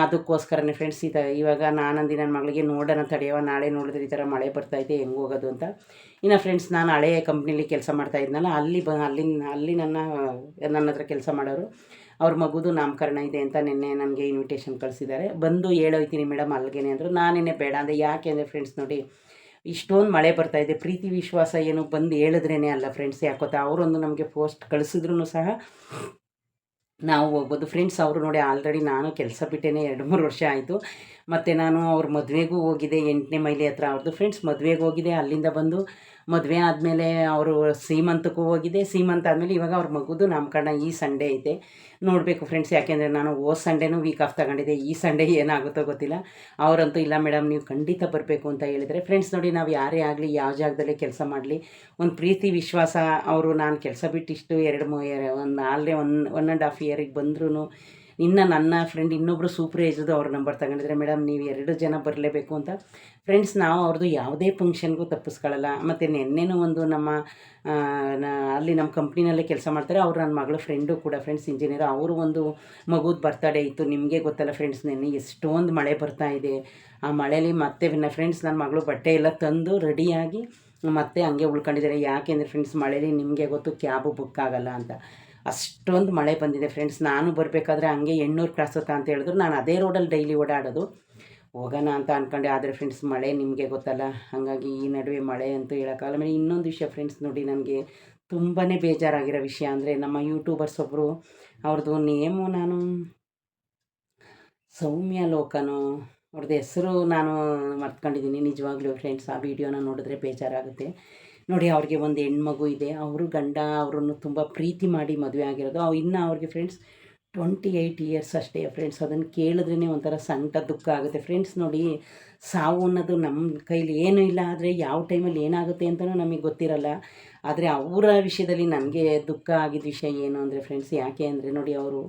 ಅದಕ್ಕೋಸ್ಕರನೇ ಫ್ರೆಂಡ್ಸ್ ಈ ಥರ ಇವಾಗ ನಾನಂದು ನನ್ನ ಮಗಳಿಗೆ ನೋಡೋಣ ತಡೆಯವ ನಾಳೆ ನೋಡಿದ್ರೆ ಈ ಥರ ಮಳೆ ಬರ್ತೈತೆ ಹೆಂಗೆ ಹೋಗೋದು ಅಂತ. ಇನ್ನು ಫ್ರೆಂಡ್ಸ್ ನಾನು ಹಳೆಯ ಕಂಪ್ನಿಲಿ ಕೆಲಸ ಮಾಡ್ತಾ ಇದ್ನಲ್ಲ, ಅಲ್ಲಿ ಬ, ಅಲ್ಲಿ ಅಲ್ಲಿ ನನ್ನ ನನ್ನ ಹತ್ರ ಕೆಲಸ ಮಾಡೋರು. ಅವ್ರ ಮಗುದು ನಾಮಕರಣ ಇದೆ ಅಂತ ನಿನ್ನೆ ನನಗೆ ಇನ್ವಿಟೇಷನ್ ಕಳಿಸಿದ್ದಾರೆ. ಬಂದು ಹೇಳೋಯ್ತೀನಿ ಮೇಡಮ್ ಅಲ್ಲಿಗೆ ಅಂದರು. ನಾನೇನೆ ಬೇಡ ಅಂದರೆ ಯಾಕೆ ಅಂದರೆ ಫ್ರೆಂಡ್ಸ್ ನೋಡಿ, ಇಷ್ಟೊಂದು ಮಳೆ ಬರ್ತಾ ಇದೆ. ಪ್ರೀತಿ, ವಿಶ್ವಾಸ ಏನು ಬಂದು ಹೇಳಿದ್ರೇ ಅಲ್ಲ ಫ್ರೆಂಡ್ಸ್ ಯಾಕೋತಾ ಅವರೊಂದು ನಮಗೆ ಪೋಸ್ಟ್ ಕಳಿಸಿದ್ರು ಸಹ ನಾವು ಹೋಗ್ಬೋದು ಫ್ರೆಂಡ್ಸ್ ಅವರು ನೋಡಿ ಆಲ್ರೆಡಿ ನಾನು ಕೆಲಸ ಬಿಟ್ಟೇನೆ ಎರಡು ಮೂರು ವರ್ಷ ಆಯಿತು. ಮತ್ತು ನಾನು ಅವ್ರ ಮದುವೆಗೂ ಹೋಗಿದ್ದೆ ಎಂಟನೇ ಮೈಲಿ ಹತ್ರ. ಅವ್ರದ್ದು ಫ್ರೆಂಡ್ಸ್ ಮದುವೆಗೆ ಹೋಗಿದೆ, ಅಲ್ಲಿಂದ ಬಂದು ಮದುವೆ ಆದಮೇಲೆ ಅವರು ಸೀಮಂತಕ್ಕೂ ಹೋಗಿದೆ. ಸೀಮಂತ ಆದಮೇಲೆ ಇವಾಗ ಅವ್ರ ಮಗುದು ನಾಮಕರಣ ಈ ಸಂಡೇ ಇದೆ. ನೋಡಬೇಕು ಫ್ರೆಂಡ್ಸ್ ಯಾಕೆಂದರೆ ನಾನು ಓ ಸಂಡೇನೂ ವೀಕ್ ಆಫ್ ತಗೊಂಡಿದ್ದೆ. ಈ ಸಂಡೇ ಏನಾಗುತ್ತೋ ಗೊತ್ತಿಲ್ಲ. ಅವರಂತೂ ಇಲ್ಲ ಮೇಡಮ್ ನೀವು ಖಂಡಿತ ಬರಬೇಕು ಅಂತ ಹೇಳಿದರೆ ಫ್ರೆಂಡ್ಸ್ ನೋಡಿ ನಾವು ಯಾರೇ ಆಗಲಿ, ಯಾವ ಜಾಗದಲ್ಲೇ ಕೆಲಸ ಮಾಡಲಿ, ಒಂದು ಪ್ರೀತಿ, ವಿಶ್ವಾಸ, ಅವರು ನಾನು ಕೆಲಸ ಬಿಟ್ಟಿಷ್ಟು ಎರಡು ಮೂ ಒಂದು ಆಲ್ರೆ ಒನ್ ಒನ್ ಆ್ಯಂಡ್ ಹಾಫ್ ಇಯರಿಗೆ ಬಂದ್ರೂ ಇನ್ನು ನನ್ನ ಫ್ರೆಂಡ್ ಇನ್ನೊಬ್ಬರು ಸೂಪ್ರೈಸರ್ದು ಅವ್ರ ನಂಬರ್ ತಗೊಂಡಿದ್ರೆ ಮೇಡಮ್ ನೀವು ಎರಡು ಜನ ಬರಲೇಬೇಕು ಅಂತ ಫ್ರೆಂಡ್ಸ್ ನಾವು ಅವ್ರದ್ದು ಯಾವುದೇ ಫಂಕ್ಷನ್ಗೂ ತಪ್ಪಿಸ್ಕೊಳ್ಳಲ್ಲ. ಮತ್ತು ನಿನ್ನೆನೂ ಒಂದು ನಮ್ಮ ಅಲ್ಲಿ ನಮ್ಮ ಕಂಪ್ನಿನಲ್ಲೇ ಕೆಲಸ ಮಾಡ್ತಾರೆ. ಅವ್ರು ನನ್ನ ಮಗಳು ಫ್ರೆಂಡು ಕೂಡ ಫ್ರೆಂಡ್ಸ್ ಇಂಜಿನಿಯರ್ ಅವರು ಒಂದು ಮಗುದ ಬರ್ತಡೇ ಇತ್ತು. ನಿಮಗೆ ಗೊತ್ತಲ್ಲ ಫ್ರೆಂಡ್ಸ್ ನಿನ್ನೆ ಎಷ್ಟೊಂದು ಮಳೆ ಬರ್ತಾ ಇದೆ. ಆ ಮಳೆಯಲ್ಲಿ ಮತ್ತೆ ನನ್ನ ಫ್ರೆಂಡ್ಸ್ ನನ್ನ ಮಗಳು ಬಟ್ಟೆ ಎಲ್ಲ ತಂದು ರೆಡಿಯಾಗಿ ಮತ್ತೆ ಹಂಗೆ ಉಳ್ಕೊಂಡಿದ್ದಾರೆ. ಯಾಕೆಂದರೆ ಫ್ರೆಂಡ್ಸ್ ಮಳೆಯಲ್ಲಿ ನಿಮಗೆ ಗೊತ್ತು ಕ್ಯಾಬು ಬುಕ್ ಆಗಲ್ಲ ಅಂತ. ಅಷ್ಟೊಂದು ಮಳೆ ಬಂದಿದೆ ಫ್ರೆಂಡ್ಸ್ ನಾನು ಬರಬೇಕಾದ್ರೆ ಹಂಗೆ ಎಣ್ಣೂರು ಕ್ರಾಸ್ ಅಂತ ಹೇಳಿದ್ರು. ನಾನು ಅದೇ ರೋಡಲ್ಲಿ ಡೈಲಿ ಓಡಾಡೋದು. ಹೋಗೋಣ ಅಂತ ಅಂದ್ಕೊಂಡೆ ಆದರೆ ಫ್ರೆಂಡ್ಸ್ ಮಳೆ ನಿಮಗೆ ಗೊತ್ತಲ್ಲ, ಹಾಗಾಗಿ ಈ ನಡುವೆ ಮಳೆ ಅಂತೂ ಹೇಳೋಕ್ಕಾಗಲ್ಲ. ಆಮೇಲೆ ಇನ್ನೊಂದು ವಿಷಯ ಫ್ರೆಂಡ್ಸ್ ನೋಡಿ ನನಗೆ ತುಂಬಾ ಬೇಜಾರಾಗಿರೋ ವಿಷಯ ಅಂದರೆ, ನಮ್ಮ ಯೂಟ್ಯೂಬರ್ಸ್ ಒಬ್ಬರು ಅವ್ರದ್ದು ನೇಮು ನಾನು ಸೌಮ್ಯ ಲೋಕನೋ ಅವ್ರದ್ದು ಹೆಸರು ನಾನು ಮರ್ತ್ಕೊಂಡಿದ್ದೀನಿ. ನಿಜವಾಗ್ಲೂ ಫ್ರೆಂಡ್ಸ್ ಆ ವಿಡಿಯೋನ ನೋಡಿದ್ರೆ ಬೇಜಾರಾಗುತ್ತೆ. ನೋಡಿ, ಅವ್ರಿಗೆ ಒಂದು ಹೆಣ್ಮಗು ಇದೆ. ಅವರು ಗಂಡ, ಅವರನ್ನು ತುಂಬ ಪ್ರೀತಿ ಮಾಡಿ ಮದುವೆ ಆಗಿರೋದು. ಅವು ಇನ್ನು ಅವ್ರಿಗೆ ಫ್ರೆಂಡ್ಸ್ ಟ್ವೆಂಟಿ ಏಯ್ಟ್ ಇಯರ್ಸ್ ಅಷ್ಟೇ ಫ್ರೆಂಡ್ಸ್ ಅದನ್ನು ಕೇಳಿದ್ರೇ ಒಂಥರ ಸಂಕಟ ದುಃಖ ಆಗುತ್ತೆ. ಫ್ರೆಂಡ್ಸ್ ನೋಡಿ, ಸಾವು ಅನ್ನೋದು ನಮ್ಮ ಕೈಲಿ ಏನೂ ಇಲ್ಲ, ಆದರೆ ಯಾವ ಟೈಮಲ್ಲಿ ಏನಾಗುತ್ತೆ ಅಂತಲೂ ನಮಗೆ ಗೊತ್ತಿರಲ್ಲ. ಆದರೆ ಅವರ ವಿಷಯದಲ್ಲಿ ನನಗೆ ದುಃಖ ಆಗಿದ್ದ ವಿಷಯ ಏನು ಅಂದರೆ ಫ್ರೆಂಡ್ಸ್ ಯಾಕೆ ಅಂದರೆ ನೋಡಿ ಅವರು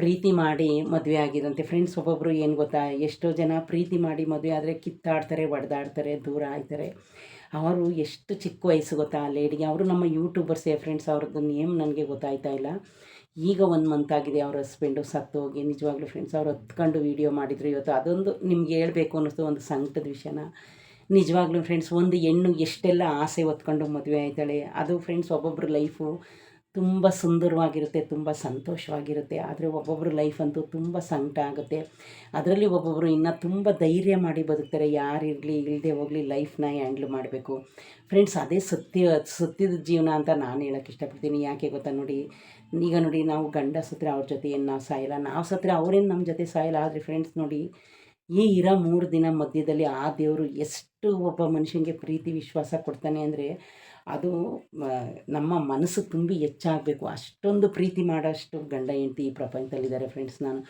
ಪ್ರೀತಿ ಮಾಡಿ ಮದುವೆ ಆಗಿದಂತೆ. ಫ್ರೆಂಡ್ಸ್ ಒಬ್ಬೊಬ್ಬರು ಏನು ಗೊತ್ತಾ, ಎಷ್ಟೋ ಜನ ಪ್ರೀತಿ ಮಾಡಿ ಮದುವೆ ಆದರೆ ಕಿತ್ತಾಡ್ತಾರೆ, ಒಡೆದಾಡ್ತಾರೆ, ದೂರ ಆಯ್ತಾರೆ. ಅವರು ಎಷ್ಟು ಚಿಕ್ಕ ವಯಸ್ಸು ಗೊತ್ತಾ ಆ ಲೇಡಿಗೆ ಅವರು ನಮ್ಮ ಯೂಟ್ಯೂಬರ್ಸೇ ಫ್ರೆಂಡ್ಸ್ ಅವ್ರದ್ದು ನೇಮ್ ನನಗೆ ಗೊತ್ತಾಯ್ತಾ ಇಲ್ಲ. ಈಗ ಒಂದು ಮಂತ್ ಆಗಿದೆ ಅವ್ರ ಹಸ್ಬೆಂಡು ಸತ್ತು ಹೋಗಿ. ನಿಜವಾಗ್ಲೂ ಫ್ರೆಂಡ್ಸ್ ಅವ್ರು ಹತ್ಕೊಂಡು ವೀಡಿಯೋ ಮಾಡಿದ್ರು ಇವತ್ತು. ಅದೊಂದು ನಿಮ್ಗೆ ಹೇಳಬೇಕು ಅನ್ನಿಸ್ತು ಒಂದು ಸಂಕಟದ ವಿಷಯನ. ನಿಜವಾಗ್ಲೂ ಫ್ರೆಂಡ್ಸ್ ಒಂದು ಹೆಣ್ಣು ಎಷ್ಟೆಲ್ಲ ಆಸೆ ಹೊತ್ಕೊಂಡು ಮದುವೆ ಆಯ್ತಾಳೆ. ಅದು ಫ್ರೆಂಡ್ಸ್ ಒಬ್ಬೊಬ್ಬರು ಲೈಫು ತುಂಬ ಸುಂದರವಾಗಿರುತ್ತೆ, ತುಂಬ ಸಂತೋಷವಾಗಿರುತ್ತೆ. ಆದರೆ ಒಬ್ಬೊಬ್ಬರು ಲೈಫ್ ಅಂತೂ ತುಂಬ ಸಂಕಟ ಆಗುತ್ತೆ. ಅದರಲ್ಲಿ ಒಬ್ಬೊಬ್ಬರು ಇನ್ನೂ ತುಂಬ ಧೈರ್ಯ ಮಾಡಿ ಬದುಕ್ತಾರೆ. ಯಾರಿರಲಿ ಇಲ್ಲದೆ ಹೋಗಲಿ ಲೈಫ್ನ ಹ್ಯಾಂಡ್ಲ್ ಮಾಡಬೇಕು. ಫ್ರೆಂಡ್ಸ್ ಅದೇ ಸತ್ಯ, ಸತ್ಯದ ಜೀವನ ಅಂತ ನಾನು ಹೇಳೋಕ್ಕೆ ಇಷ್ಟಪಡ್ತೀನಿ. ಯಾಕೆ ಗೊತ್ತಾ ನೋಡಿ? ಈಗ ನೋಡಿ ನಾವು ಗಂಡ ಸತ್ರ ಅವ್ರ ಜೊತೆ ಏನು ನಾವು ಸಾಯಲ್ಲ, ನಾವು ಸತ್ರ ಅವ್ರೇನು ನಮ್ಮ ಜೊತೆ ಸಾಯಲ್ಲ. ಆದರೆ ಫ್ರೆಂಡ್ಸ್ ನೋಡಿ, ಈ ಇರೋ ಮೂರು ದಿನ ಮಧ್ಯದಲ್ಲಿ ಆ ದೇವರು ಎಷ್ಟು ಒಬ್ಬ ಮನುಷ್ಯನಿಗೆ ಪ್ರೀತಿ, ವಿಶ್ವಾಸ ಕೊಡ್ತಾನೆ ಅಂದರೆ ಅದು ನಮ್ಮ ಮನಸ್ಸು ತುಂಬಿ ಹೆಚ್ಚಾಗಬೇಕು. ಅಷ್ಟೊಂದು ಪ್ರೀತಿ ಮಾಡೋಷ್ಟು ಗಂಡ, ಹೆಂಡತಿ ಈ ಪ್ರಪಂಚದಲ್ಲಿದ್ದಾರೆ ಫ್ರೆಂಡ್ಸ್ ನಾನು.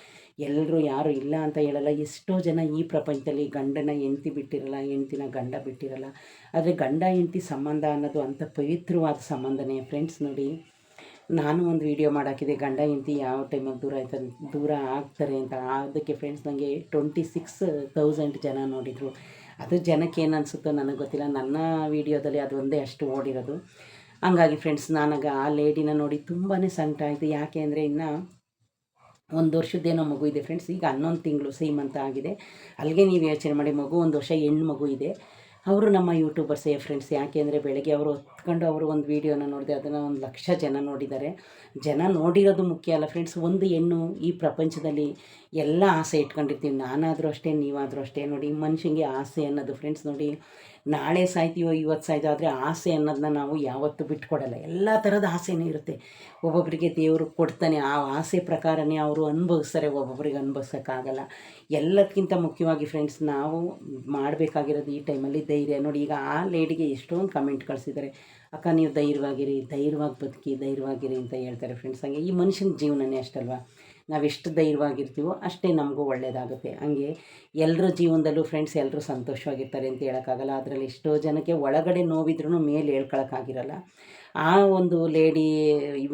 ಎಲ್ಲರೂ ಯಾರು ಇಲ್ಲ ಅಂತ ಹೇಳಲ್ಲ. ಎಷ್ಟೋ ಜನ ಈ ಪ್ರಪಂಚದಲ್ಲಿ ಗಂಡನ ಹೆಂಡ್ತಿ ಬಿಟ್ಟಿರಲ್ಲ, ಹೆಂಡ್ತಿನ ಗಂಡ ಬಿಟ್ಟಿರಲ್ಲ. ಆದರೆ ಗಂಡ, ಹೆಂಡ್ತಿ ಸಂಬಂಧ ಅನ್ನೋದು ಅಂಥ ಪವಿತ್ರವಾದ ಸಂಬಂಧನೇ ಫ್ರೆಂಡ್ಸ್ ನೋಡಿ. ನಾನು ಒಂದು ವೀಡಿಯೋ ಮಾಡಾಕಿದೆ. ಗಂಡ, ಹೆಂಡತಿ ಯಾವ ಟೈಮಲ್ಲಿ ದೂರ ಆಯ್ತಾರೆ ದೂರ ಆಗ್ತಾರೆ ಅಂತ. ಅದಕ್ಕೆ ಫ್ರೆಂಡ್ಸ್ ನನಗೆ ಟ್ವೆಂಟಿ ಸಿಕ್ಸ್ ತೌಸಂಡ್ ಜನ ನೋಡಿದರು. ಅದು ಜನಕ್ಕೆ ಏನು ಅನಿಸುತ್ತೋ ನನಗೆ ಗೊತ್ತಿಲ್ಲ. ನನ್ನ ವೀಡಿಯೋದಲ್ಲಿ ಅದು ಒಂದೇ ಅಷ್ಟು ಓಡಿರೋದು. ಹಂಗಾಗಿ ಫ್ರೆಂಡ್ಸ್ ನಾನಾಗ ಆ ಲೇಡಿನ ನೋಡಿ ತುಂಬಾ ಸಂಕಟ ಆಯಿತು. ಯಾಕೆ ಅಂದರೆ ಇನ್ನು ಒಂದು ವರ್ಷದ್ದೇನೋ ಮಗು ಇದೆ ಫ್ರೆಂಡ್ಸ್ ಈಗ ಹನ್ನೊಂದು ತಿಂಗಳು ಸೀಮಂತ ಆಗಿದೆ. ಅಲ್ಲಿಗೆ ನೀವು ಯೋಚನೆ ಮಾಡಿ ಮಗು ಒಂದು ವರ್ಷ ಹೆಣ್ಣು ಮಗು ಇದೆ. ಅವರು ನಮ್ಮ ಯೂಟ್ಯೂಬರ್ಸೇ ಫ್ರೆಂಡ್ಸ್, ಯಾಕೆ ಅಂದರೆ ಬೆಳಗ್ಗೆ ಅವರು ಹೊತ್ಕೊಂಡು ಅವರು ಒಂದು ವೀಡಿಯೋನ ನೋಡಿದೆ, ಅದನ್ನು ಒಂದು ಲಕ್ಷ ಜನ ನೋಡಿದ್ದಾರೆ. ಜನ ನೋಡಿರೋದು ಮುಖ್ಯ ಅಲ್ಲ ಫ್ರೆಂಡ್ಸ್, ಒಂದು ಹೆಣ್ಣು ಈ ಪ್ರಪಂಚದಲ್ಲಿ ಎಲ್ಲ ಆಸೆ ಇಟ್ಕೊಂಡಿರ್ತೀವಿ. ನಾನಾದರೂ ಅಷ್ಟೇ, ನೀವಾದರೂ ಅಷ್ಟೇ ನೋಡಿ ಮನುಷ್ಯನಿಗೆ ಆಸೆ ಅನ್ನೋದು ಫ್ರೆಂಡ್ಸ್ ನೋಡಿ, ನಾಳೆ ಸಾಯ್ತೀವೋ ಇವತ್ತು ಸಾಯ್ತೀವೋ ಆದರೆ ಆಸೆ ಅನ್ನೋದನ್ನ ನಾವು ಯಾವತ್ತೂ ಬಿಟ್ಕೊಡಲ್ಲ. ಎಲ್ಲ ಥರದ ಆಸೆನೂ ಇರುತ್ತೆ. ಒಬ್ಬೊಬ್ಬರಿಗೆ ದೇವರು ಕೊಡ್ತಾನೆ, ಆ ಆಸೆ ಪ್ರಕಾರನೇ ಅವರು ಅನುಭವಿಸ್ತಾರೆ ಒಬ್ಬೊಬ್ಬರಿಗೆ ಅನುಭವಿಸೋಕ್ಕಾಗಲ್ಲ. ಎಲ್ಲದಕ್ಕಿಂತ ಮುಖ್ಯವಾಗಿ ಫ್ರೆಂಡ್ಸ್ ನಾವು ಮಾಡಬೇಕಾಗಿರೋದು ಈ ಟೈಮಲ್ಲಿ ಧೈರ್ಯ. ನೋಡಿ, ಈಗ ಆ ಲೇಡಿಗೆ ಎಷ್ಟೊಂದು ಕಮೆಂಟ್ ಕಳಿಸಿದ್ದಾರೆ. ಅಕ್ಕ, ನೀವು ಧೈರ್ಯವಾಗಿರಿ, ಧೈರ್ಯವಾಗಿ ಬದುಕಿ, ಧೈರ್ಯವಾಗಿರಿ ಅಂತ ಹೇಳ್ತಾರೆ ಫ್ರೆಂಡ್ಸ್ ಹಾಗೆ ಈ ಮನುಷ್ಯನ ಜೀವನನೇ ಅಷ್ಟಲ್ವಾ? ನಾವೆಷ್ಟು ಧೈರ್ಯವಾಗಿರ್ತೀವೋ ಅಷ್ಟೇ ನಮಗೂ ಒಳ್ಳೆಯದಾಗುತ್ತೆ ಹಂಗೆ ಎಲ್ಲರ ಜೀವನದಲ್ಲೂ ಫ್ರೆಂಡ್ಸ್ ಎಲ್ಲರೂ ಸಂತೋಷವಾಗಿರ್ತಾರೆ ಅಂತ ಹೇಳೋಕ್ಕಾಗಲ್ಲ. ಅದರಲ್ಲಿ ಎಷ್ಟೋ ಜನಕ್ಕೆ ಒಳಗಡೆ ನೋವಿದ್ರೂ ಮೇಲೆ ಹೇಳ್ಕೊಳಕ್ಕಾಗಿರಲ್ಲ. ಆ ಒಂದು ಲೇಡಿ